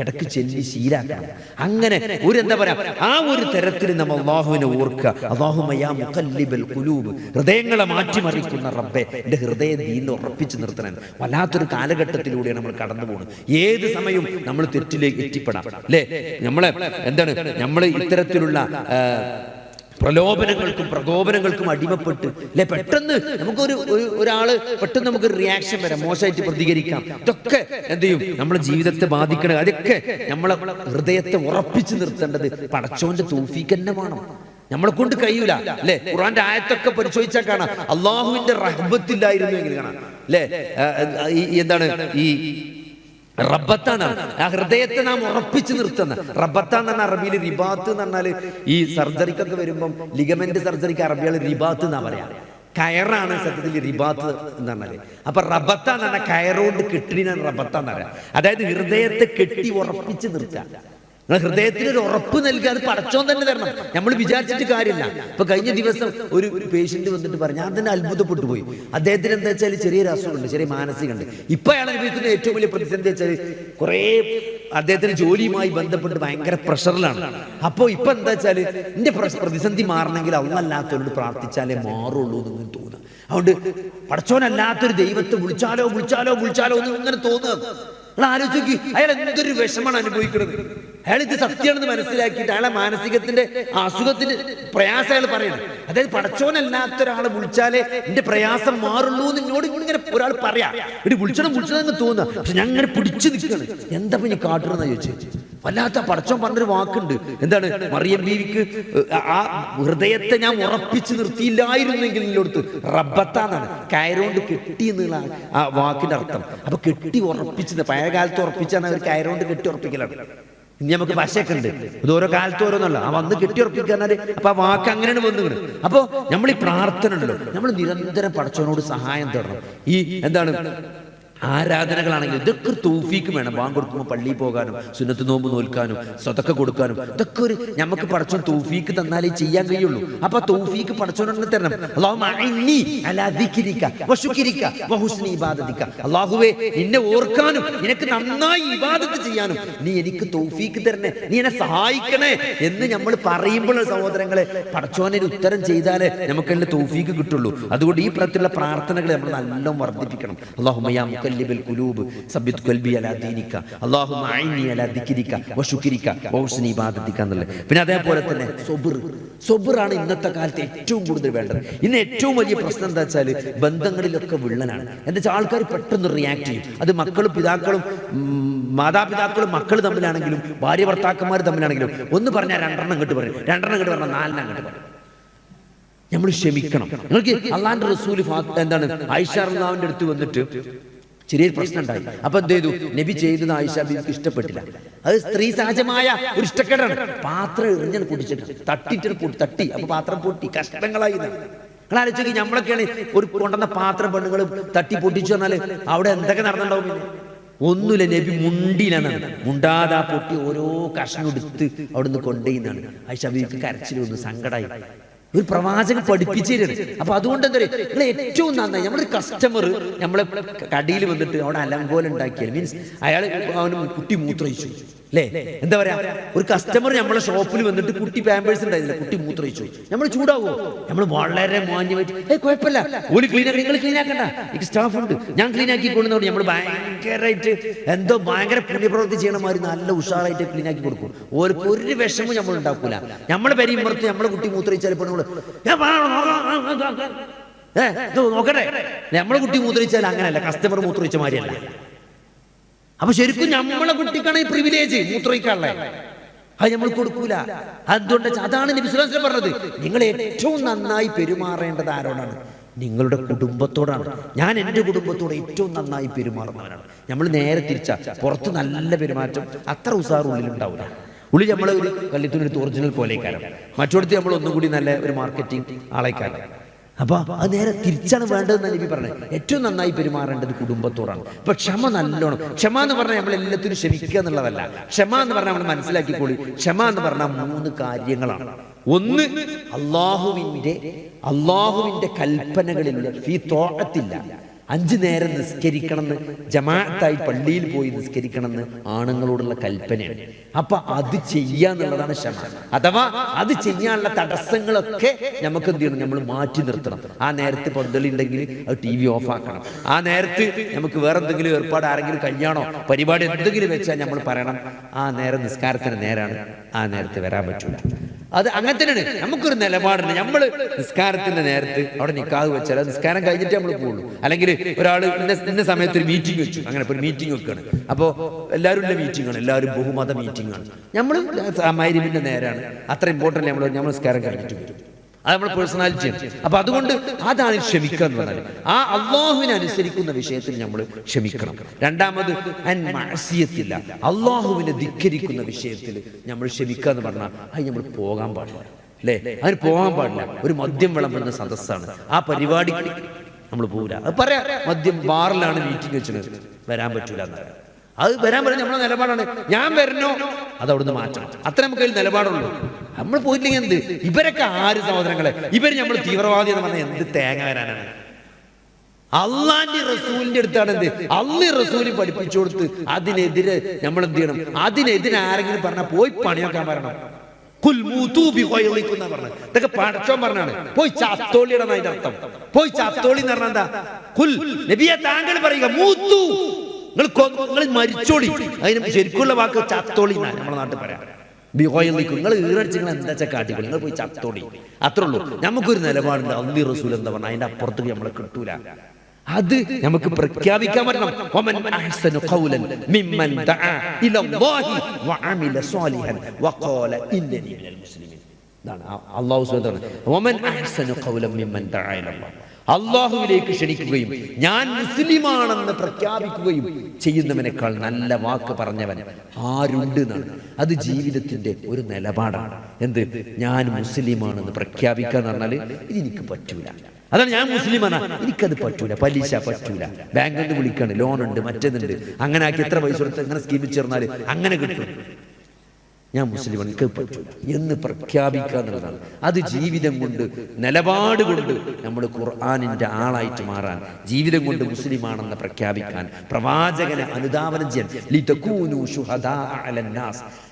ഇടയ്ക്ക് ചെല്ലി ശീലാക്കണം. അങ്ങനെ ഒരു എന്താ പറയാ ആ ഒരു തരത്തിൽ നമ്മൾ അള്ളാഹുവിനെ ഓർക്കുക. അള്ളാഹുമയാ ഹൃദയങ്ങളെ മാറ്റിമറിക്കുന്ന റബ്ബെ എന്റെ ഹൃദയം നീന്ന് ഉറപ്പിച്ചു നിർത്തണം. വല്ലാത്തൊരു കാലഘട്ടത്തിലൂടെയാണ് നമ്മൾ കടന്നു പോകുന്നത് ഏത് സമയവും നമ്മൾ തെറ്റിലേക്ക് എത്തിപ്പെടാം. അല്ലേ? നമ്മളെ എന്താണ്? നമ്മൾ ഇത്തരത്തിലുള്ള പ്രലോഭനങ്ങൾക്കും പ്രകോപനങ്ങൾക്കും അടിമപ്പെട്ട് അല്ലെ? പെട്ടെന്ന് നമുക്കൊരു ഒരു ഒരാൾ പെട്ടെന്ന് നമുക്ക് റിയാക്ഷൻ വരാം. മോശമായിട്ട് പ്രതികരിക്കാം. ഇതൊക്കെ എന്ത് ചെയ്യും? നമ്മുടെ ജീവിതത്തെ ബാധിക്കണം അതൊക്കെ നമ്മളെ ഹൃദയത്തെ ഉറപ്പിച്ചു നിർത്തേണ്ടത് പടച്ചോന്റെ തൂഫീക്ക് തന്നെ വേണം. നമ്മളെ കൊണ്ട് കഴിയൂല. അല്ലെ? ഖുറാന്റെ ആയത്തൊക്കെ പരിശോധിച്ചാൽ കാണാം. അള്ളാഹുവിന്റെ റഹ്ബത്തില്ലായിരുന്നു എങ്കിൽ കാണാം. അല്ലെ? എന്താണ്? ഈ റബ്ബത്താണ് ആ ഹൃദയത്തെ നാം ഉറപ്പിച്ചു നിർത്തുന്ന. റബ്ബത്താന്ന് പറഞ്ഞാൽ അറബിയിൽ റിബാത്ത് എന്ന് പറഞ്ഞാൽ ഈ സർജറിക്കൊക്കെ വരുമ്പം ലിഗമെന്റ് സർജറിക്ക് അറബികൾ റിബാത്ത് എന്നാ പറയാ. കയറാണ് സത്യത്തിൽ റിബാത്ത് എന്ന് പറഞ്ഞാൽ. അപ്പൊ റബ്ബത്താന്ന് പറഞ്ഞാൽ കയറോണ്ട് കെട്ടിനാണ് റബ്ബത്താന്ന് പറയാം. അതായത് ഹൃദയത്തെ കെട്ടി ഉറപ്പിച്ച് നിർത്തുക. നിങ്ങൾ ഹൃദയത്തിന് ഒരു ഉറപ്പ് നൽകി അത് പടച്ചോൻ തന്നെ തരണം. നമ്മൾ വിചാരിച്ചിട്ട് കാര്യമില്ല. ഇപ്പൊ കഴിഞ്ഞ ദിവസം ഒരു പേഷ്യന്റ് വന്നിട്ട് പറഞ്ഞു ഞാൻ തന്നെ അത്ഭുതപ്പെട്ടു പോയി. അദ്ദേഹത്തിന് എന്താ വെച്ചാൽ ചെറിയൊരു അസുഖമുണ്ട് ചെറിയ മാനസികമുണ്ട്. ഇപ്പൊ അയാൾ അനുഭവിക്കുന്ന ഏറ്റവും വലിയ പ്രതിസന്ധി വെച്ചാൽ കുറേ അദ്ദേഹത്തിന് ജോലിയുമായി ബന്ധപ്പെട്ട് ഭയങ്കര പ്രഷറിലാണ് അപ്പോൾ ഇപ്പൊ എന്താ വെച്ചാൽ എന്റെ പ്രതിസന്ധി മാറണമെങ്കിൽ അവനല്ലാത്തവരോട് പ്രാർത്ഥിച്ചാലേ മാറുള്ളൂ എന്ന് തോന്നുന്നു അതുകൊണ്ട് പടച്ചോനല്ലാത്തൊരു ദൈവത്തെ വിളിച്ചാലോ വിളിച്ചാലോ വിളിച്ചാലോ എന്ന് ഇങ്ങനെ തോന്നുക നിങ്ങൾ ആലോചിച്ച് അയാൾ എന്തൊരു വിഷമാണ് അനുഭവിക്കുന്നത്. അയാൾ ഇത് സത്യമാണെന്ന് മനസ്സിലാക്കിയിട്ട് അയാളെ മാനസികത്തിന്റെ അസുഖത്തിന്റെ പ്രയാസം അയാൾ പറയണം അതായത് പടച്ചോനല്ലാത്ത ഒരാളെ വിളിച്ചാലേ എന്റെ പ്രയാസം മാറുള്ളൂ എന്ന് എന്നോട് ഇങ്ങനെ ഒരാൾ പറയാ. ഒരു വിളിച്ചണം വിളിച്ചതെന്ന് തോന്നുക. പക്ഷെ ഞാൻ അങ്ങനെ പിടിച്ചു നിൽക്കണം എന്താ പിന്നെ കാട്ടണമെന്ന് ചോദിച്ചു? വല്ലാത്ത പടച്ചോൻ പറഞ്ഞൊരു വാക്കുണ്ട്. എന്താണ്? മറിയം ബീവിക്ക് ആ ഹൃദയത്തെ ഞാൻ ഉറപ്പിച്ചു നിർത്തിയില്ലായിരുന്നെങ്കിൽ എന്നോടത്ത് റബ്ബത്താന്നാണ്. കയറുകൊണ്ട് കെട്ടി എന്നുള്ള ആ വാക്കിന്റെ അർത്ഥം. അപ്പൊ കെട്ടി ഉറപ്പിച്ചത് പഴയ കാലത്ത് ഉറപ്പിച്ചാണ് അവർ കയറുകൊണ്ട് കെട്ടി ഉറപ്പിക്കലാണ്. ഇനി നമുക്ക് പശയൊക്കെ ഉണ്ട് ഇത് ഓരോ കാലത്ത് ഓരോന്നല്ല. ആ വന്ന് കെട്ടി ഉറപ്പിക്കാനാല് അപ്പൊ ആ വാക്ക് അങ്ങനെയാണ് വന്നു അപ്പൊ നമ്മൾ ഈ പ്രാർത്ഥന ഉണ്ടല്ലോ നമ്മൾ നിരന്തരം പടച്ചവനോട് സഹായം തേടണം. ഈ എന്താണ്? ആരാധനകളാണെങ്കിൽ ഇതൊക്കെ തൗഫീക്ക് വേണം. ബാങ്ക് കൊടുക്കുമ്പോൾ പള്ളിയിൽ പോകാനും സുന്നത്ത് നോമ്പ് നോൽക്കാനും സ്വതൊക്കെ കൊടുക്കാനും ഇതൊക്കെ ഒരു നമുക്ക് പടച്ചോൻ തൂഫീക്ക് തന്നാലേ ചെയ്യാൻ കഴിയുള്ളൂ. അപ്പൊ തൂഫീക്ക് പടച്ചോനെ തരണം. അള്ളാഹുവേ നിന്നെ ഓർക്കാനും നിനക്ക് നന്നായി ഇബാദത്ത് ചെയ്യാനും നീ എനിക്ക് തൗഫീക്ക് തരണേ നീ എന്നെ സഹായിക്കണേ എന്ന് നമ്മൾ പറയുമ്പോൾ സഹോദരങ്ങളെ പടച്ചോനെ ഒരു ഉത്തരം ചെയ്താലേ നമുക്കെല്ലാം തൗഫീക്ക് കിട്ടുള്ളൂ. അതുകൊണ്ട് ഈ പ്രത്യേക പ്രാർത്ഥനകൾ നമ്മൾ നല്ലോണം വർദ്ധിപ്പിക്കണം. അല്ലാഹുമ്മ യാ മുകല്ലിബൽ ഖുലൂബ്. സബ്ബിത് ഖൽബി അലാ ദീനിക അല്ലാഹുമ്മ അഇന്നി അലാ ദിക്രിക വശുക്രിക വഹുസ്നി ഇബാദതിക എന്നുള്ളത്. പിന്നെ അതേപോലെ തന്നെ സൊബർ. സൊബറാണ് ഇന്നത്തെ കാലത്ത് ഏറ്റവും കൂടുതൽ വേണ്ടത്. ഇന്ന് ഏറ്റവും വലിയ പ്രശ്നം എന്താ വെച്ചാൽ ബന്ധങ്ങളിലൊക്കെ വിള്ളനാണ് എന്താ വെച്ചാൽ ആൾക്കാർ പെട്ടെന്ന് റിയാക്ട് ചെയ്യും. അത് മക്കളും പിതാക്കളും മാതാപിതാക്കളും മക്കൾ തമ്മിലാണെങ്കിലും ഭാര്യ ഭർത്താക്കന്മാർ തമ്മിലാണെങ്കിലും ഒന്ന് പറഞ്ഞാൽ രണ്ടെണ്ണം ഇങ്ങോട്ട് പറയും. രണ്ടെണ്ണം ഇങ്ങോട്ട് പറഞ്ഞാൽ നാലെണ്ണം അങ്ങോട്ട് പറയും. നമ്മൾ ക്ഷമിക്കണം. നിങ്ങൾക്ക് അള്ളാന്റെ റസൂൽ ഫാ- എന്താണ്? ഐഷാർ അടുത്ത് വന്നിട്ട് ചെറിയൊരു പ്രശ്നം ഉണ്ടായി അപ്പൊ എന്ത് ചെയ്തു? നബി ചെയ്തത് ആയിഷ ബീവിക്ക് ഇഷ്ടപ്പെട്ടില്ല. അത് സ്ത്രീ സഹജമായ ഒരു ഇഷ്ടക്കേടാണ്. പാത്രം എറിഞ്ഞാൽ കുടിച്ചിട്ട് തട്ടിട്ട് പൊട്ടി തട്ടി. അപ്പൊ പാത്രം പൊട്ടി. കഷ്ടങ്ങളായി. നിങ്ങൾ ആലോചിച്ച് നമ്മളൊക്കെയാണ് ഒരു കൊണ്ടുവന്ന പാത്രം പെണ്ണുങ്ങളും തട്ടി പൊട്ടിച്ചു പറഞ്ഞാൽ അവിടെ എന്തൊക്കെ നടന്നുണ്ടാവും? ഒന്നുമില്ല നബി മുണ്ടിയിലാണ്. മുണ്ടാതെ ആ പൊട്ടി ഓരോ കഷ്ണം എടുത്ത് അവിടുന്ന് കൊണ്ടുപോയിന്നാണ് ആയിഷ ബീവിക്ക് കരച്ചിൽ വന്നു സങ്കടമായി ഒരു പ്രവാചകൻ പഠിപ്പിച്ചിരുന്നു. അപ്പൊ അതുകൊണ്ട് എന്താ പറയുക നിങ്ങൾ ഏറ്റവും നന്നായി നമ്മുടെ കസ്റ്റമർ നമ്മളെ കടയിൽ വന്നിട്ട് അവിടെ അലങ്കോലം ഉണ്ടാക്കിയാൽ മീൻസ് അയാൾ അവന് കുട്ടി മൂത്രയിച്ചു അല്ലേ എന്താ പറയാ? ഒരു കസ്റ്റമർ നമ്മളെ ഷോപ്പിൽ വന്നിട്ട് കുട്ടി പാമ്പേഴ്സ് ഉണ്ടായിരുന്നില്ല. കുട്ടി മൂത്രയിച്ചു നമ്മൾ ചൂടാവോ? നമ്മൾ വളരെ മാന്യമായിട്ട് ഏ കുഴപ്പമില്ല. ഒരു ആക്കി നിങ്ങൾ ക്ലീൻ ആക്കണ്ട. സ്റ്റാഫ് ഉണ്ട്. ഞാൻ ക്ലീൻ ആക്കി കൊണ്ടുവന്നോണ്ട് നമ്മൾ ഭയങ്കരമായിട്ട് എന്തോ ഭയങ്കര പുണ്യപ്രവൃത്തി ചെയ്യണമാതിരി നല്ല ഉഷാറായിട്ട് ക്ലീൻ ആക്കി കൊടുക്കും. ഒരു ഒരു വിഷമം നമ്മൾ ഉണ്ടാക്കൂല. നമ്മളെ പരിമർത്ത് നമ്മളെ കുട്ടി മൂത്രയിച്ചാൽ ഇപ്പോൾ നമ്മൾ "ഏ, വാ, നോക്കാം, നോക്കാം, നോക്കാം." ഏ, ഇത് നോക്കട്ടെ. നമ്മളെ കുട്ടി മൂത്രയിച്ചാൽ അങ്ങനെയല്ല. കസ്റ്റമർ മൂത്രയിച്ച മാതിരിയല്ല. അപ്പൊ ശരിക്കും നമ്മളെ കുട്ടിക്കാണ് ഈ പ്രിവിലേജ് മൂത്രയിക്കാനുള്ളേ അത് നമ്മൾ കൊടുക്കൂല. അതുകൊണ്ട് അതാണ് നബി സ്വല്ലല്ലാഹു പറഞ്ഞത്. നിങ്ങൾ ഏറ്റവും നന്നായി പെരുമാറേണ്ടത് ആരോടാണ്? നിങ്ങളുടെ കുടുംബത്തോടാണ്. ഞാൻ എന്റെ കുടുംബത്തോട് ഏറ്റവും നന്നായി പെരുമാറുന്നവനാണ്. നമ്മൾ നേരെ തിരിച്ച. പുറത്ത് നല്ല പെരുമാറ്റം. അത്ര ഉസാറുള്ളിൽ ഉണ്ടാവില്ല ഉള്ളിൽ നമ്മൾ ഒരു കള്ളിത്തുണിടുത്ത് ഒറിജിനൽ പോലേക്കാരം. മറ്റൊടുത്ത് നമ്മൾ ഒന്നുകൂടി നല്ല ഒരു മാർക്കറ്റിംഗ് ആളേക്കാരം. അപ്പൊ അത് നേരെ തിരിച്ചാണ് വേണ്ടതെന്ന് നബി പറഞ്ഞത്. ഏറ്റവും നന്നായി പെരുമാറേണ്ടത് കുടുംബത്തോടാണ്. ഇപ്പൊ ക്ഷമ നല്ലോണം ക്ഷമ എന്ന് പറഞ്ഞാൽ നമ്മൾ എല്ലാത്തിനും ക്ഷമിക്കുക എന്നുള്ളതല്ല. ക്ഷമ എന്ന് പറഞ്ഞാൽ നമ്മൾ മനസ്സിലാക്കിക്കോളി. ക്ഷമ എന്ന് പറഞ്ഞാൽ മൂന്ന് കാര്യങ്ങളാണ്. ഒന്ന് അള്ളാഹുവിന്റെ അള്ളാഹുവിന്റെ കൽപ്പനകളിലുള്ള ഫീ തോട്ടത്തില്ല അഞ്ചു നേരം നിസ്കരിക്കണമെന്ന് ജമാഅത്തായി പള്ളിയിൽ പോയി നിസ്കരിക്കണം എന്ന് ആണുങ്ങളോടുള്ള കൽപ്പനയാണ്. അപ്പൊ അത് ചെയ്യാന്നുള്ളതാണ് ക്ഷമ. അഥവാ അത് ചെയ്യാനുള്ള തടസ്സങ്ങളൊക്കെ നമുക്ക് എന്ത് ചെയ്യണം? നമ്മൾ മാറ്റി നിർത്തണം. ആ നേരത്ത് പന്തളി ഉണ്ടെങ്കിൽ അത് ടി വി ഓഫ് ആക്കണം. ആ നേരത്ത് നമുക്ക് വേറെ എന്തെങ്കിലും ഏർപ്പാട് ആരെങ്കിലും കല്യാണോ പരിപാടി എന്തെങ്കിലും വെച്ചാൽ നമ്മൾ പറയണം ആ നേരം നിസ്കാരത്തിന് നേരാണ് ആ നേരത്ത് വരാൻ പറ്റൂല. അത് അങ്ങനെ തന്നെയാണ് നമുക്കൊരു നിലപാടുണ്ട്. നമ്മൾ നിസ്കാരത്തിന്റെ നേരത്ത് അവിടെ നിൽക്കാതെ വെച്ചാൽ നിസ്കാരം കഴിഞ്ഞിട്ട് നമ്മൾ പോകുള്ളൂ അല്ലെങ്കിൽ ഒരാൾ ഇന്ന സമയത്ത് ഒരു മീറ്റിംഗ് വെച്ചു. അങ്ങനെ ഒരു മീറ്റിംഗ് വെക്കുകയാണ്. അപ്പോൾ എല്ലാവരും ഉള്ള മീറ്റിംഗ് ആണ്. എല്ലാവരും ബഹുമത മീറ്റിംഗ് ആണ്. നമ്മൾ മൈരിമിന്റെ നേരാണ്. അത്ര ഇമ്പോർട്ടന്റ് നമ്മൾ നമ്മൾ നിസ്കാരം കഴിഞ്ഞിട്ട് വരും. അത് നമ്മുടെ പേഴ്സണാലിറ്റിയാണ് അപ്പൊ അതുകൊണ്ട് അതാണ് ക്ഷമിക്കുക എന്ന് പറഞ്ഞാൽ ആ അള്ളാഹുവിനെ അനുസരിക്കുന്ന വിഷയത്തിൽ നമ്മൾ ക്ഷമിക്കണം. രണ്ടാമത് മാസിയത്തില്ല അള്ളാഹുവിനെ ധിക്കരിക്കുന്ന വിഷയത്തിൽ നമ്മൾ ക്ഷമിക്കുക എന്ന് പറഞ്ഞാൽ അത് നമ്മൾ പോകാൻ പാടില്ല. അല്ലേ? അതിന് പോകാൻ പാടില്ല. ഒരു മദ്യം വിളമ്പുന്ന സദസ്സാണ്. ആ പരിപാടിക്ക് നമ്മൾ പോകില്ല അത് പറയാം. മദ്യം ബാറിലാണ് മീറ്റിംഗ് വെച്ചത്. വരാൻ പറ്റൂല എന്ന് പറയാം. അത് വരാൻ പറഞ്ഞ നമ്മളെ നിലപാടാണ്. ഞാൻ വരണോ? അത് അവിടുന്ന് മാറ്റണം. അത്ര നമുക്ക് അതിൽ നിലപാടുള്ളൂ. നമ്മൾ പോയിട്ടില്ലെങ്കിൽ എന്ത്? ഇവരൊക്കെ ആര് സഹോദരങ്ങളെ? ഇവർ നമ്മൾ തീവ്രവാദി എന്ന് പറഞ്ഞാൽ എന്ത് തേങ്ങ വരാനാണ്? അള്ളാന്റെ റസൂലിന്റെ അടുത്താണ് എന്ത്? അള്ളി റസൂലി പഠിപ്പിച്ചു കൊടുത്ത് അതിനെതിരെ നമ്മൾ എന്ത് ചെയ്യണം? അതിനെതിരെ ആരെങ്കിലും പറഞ്ഞാൽ പോയി പണിയൊക്കാൻ വരണം. ഇതൊക്കെ പറഞ്ഞാണ്. പോയി അർത്ഥം? പോയി ചാത്തോളി എന്താ? താങ്കൾ പറയുക നിങ്ങൾ നിങ്ങൾ മരിച്ചോളി അതിന് ശരിക്കുള്ള വാക്ക് ചത്തോളി എന്നാണ് നമ്മുടെ നാട്ടിൽ പറയാം. ബിഹോയിൽ നിൽക്കും നിങ്ങൾ ഈറടിച്ച് നിങ്ങൾ എന്താ വെച്ചാൽ കാട്ടിക്കോളി. നിങ്ങൾ പോയി ചത്തോളി. അത്രേ ഉള്ളൂ. നമുക്കൊരു നിലപാടുണ്ട്. അന്തി റസൂൽ എന്താ പറഞ്ഞാൽ അതിന്റെ അപ്പുറത്തേക്ക് നമ്മളെ കിട്ടൂല. അത് നമുക്ക് പ്രഖ്യാപിക്കാൻ പറ്റണം. അഹ്സനു ഖൗലൻ സാലിഹൻ വഖാല മിനൽ മുസ്ലിമീൻ. ഇതാണ് അല്ലാഹു സുബ്ഹാനഹു അള്ളാഹുവിലേക്ക് ക്ഷണിക്കുകയും ഞാൻ മുസ്ലിമാണെന്ന് പ്രഖ്യാപിക്കുകയും ചെയ്യുന്നവനേക്കാൾ നല്ല വാക്ക് പറഞ്ഞവൻ ആരുണ്ട് എന്നാണ്. അത് ജീവിതത്തിന്റെ ഒരു നിലപാടാണ്. എന്ത്? ഞാൻ മുസ്ലിമാണെന്ന് പ്രഖ്യാപിക്കുക എന്ന് പറഞ്ഞാൽ ഇത് എനിക്ക് പറ്റൂല. അതാണ് ഞാൻ മുസ്ലിമാണ്. എനിക്കത് പറ്റൂല. പലിശ പറ്റൂല. ബാങ്കിൽ നിന്ന് വിളിക്കാണ്. ലോൺ ഉണ്ട്. മറ്റേതുണ്ട്. അങ്ങനെ ആക്കി എത്ര പൈസ കൊടുത്ത് അങ്ങനെ സ്കീമിൽ ചേർന്നാൽ അങ്ങനെ കിട്ടും. ഞാൻ മുസ്ലിമാണ് എനിക്ക് എന്ന് പ്രഖ്യാപിക്കുക എന്നുള്ളതാണ്. അത് ജീവിതം കൊണ്ട് നിലപാട് കൊണ്ട് നമ്മൾ ഖുർആാനിന്റെ ആളായിട്ട് മാറാൻ ജീവിതം കൊണ്ട് മുസ്ലിമാണെന്ന് പ്രഖ്യാപിക്കാൻ പ്രവാചകനെ അനുധാവനം ചെയ്യാൻ.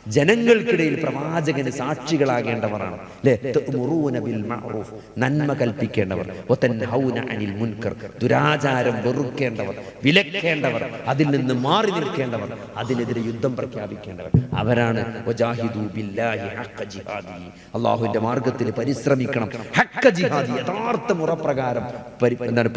ജനങ്ങൾക്കിടയിൽ പ്രവാചകന് സാക്ഷികളാകേണ്ടവരാണ്. നന്മ കൽപ്പിക്കേണ്ടവർ. അനിൽ മുൻകർ ദുരാചാരം വെറുക്കേണ്ടവർ വിലക്കേണ്ടവർ അതിൽ നിന്ന് മാറി നിൽക്കേണ്ടവർ അതിനെതിരെ യുദ്ധം പ്രഖ്യാപിക്കേണ്ടവർ. അവരാണ് അള്ളാഹുവിന്റെ മാർഗത്തിൽ പരിശ്രമിക്കണം. ഹക്ക ജിഹാദി യഥാർത്ഥ മുറപ്രകാരം എന്താണ്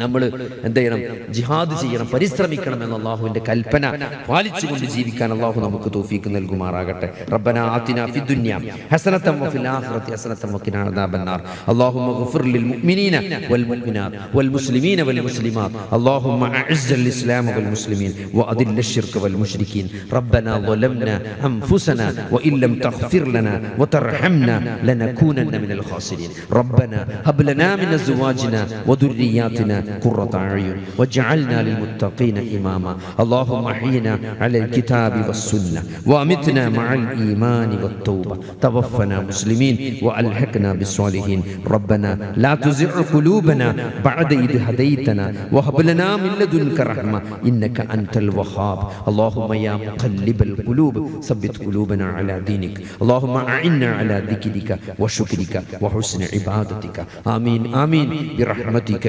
നമ്മൾ എന്ത് ചെയ്യണം ജിഹാദ് ചെയ്യണം പരിശ്രമിക്കണം എന്ന അള്ളാഹുവിന്റെ കൽപ്പന പാലിച്ചുകൊണ്ട് ജീവിക്കാൻ അള്ളാഹു നമുക്ക് തോഫീക്ക് നൽകുമാറാകട്ടെ റബ്ബന ആതിന ഫി ദുനിയ ഹസനത്തം വഫിൽ ആഖിറതി ഹസനത്തം വഖിനാ അദാബന്നാർ اللهم اغفر للمؤمنين والمؤمنات والمسلمين والمسلمات اللهم اعز الاسلام والمسلمين واذل الشرك والمشركين ربنا ظلمنا انفسنا وان لم تغفر لنا وترحمنا لنكونن من الخاسرين ربنا هب لنا من ازواجنا وذرياتنا قرة أعين واجعلنا للمتقين إماما. اللهم أحينا على الكتاب والسنة وأمتنا مع الإيمان والتوبة. توفنا مسلمين وألحقنا بالصالحين. ربنا لا تزع قلوبنا بعد إذ هديتنا. وهب لنا من لدنك رحمة إنك أنت الوهاب. اللهم يا مقلب القلوب ثبت قلوبنا على دينك. اللهم أعنا على ذكرك وشكرك وحسن عبادتك. آمين آمين. برحمتك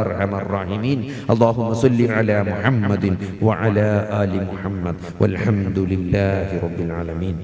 أرحم الراحمين. اللهم صل على محمد وعلى آل محمد والحمد لله رب العالمين.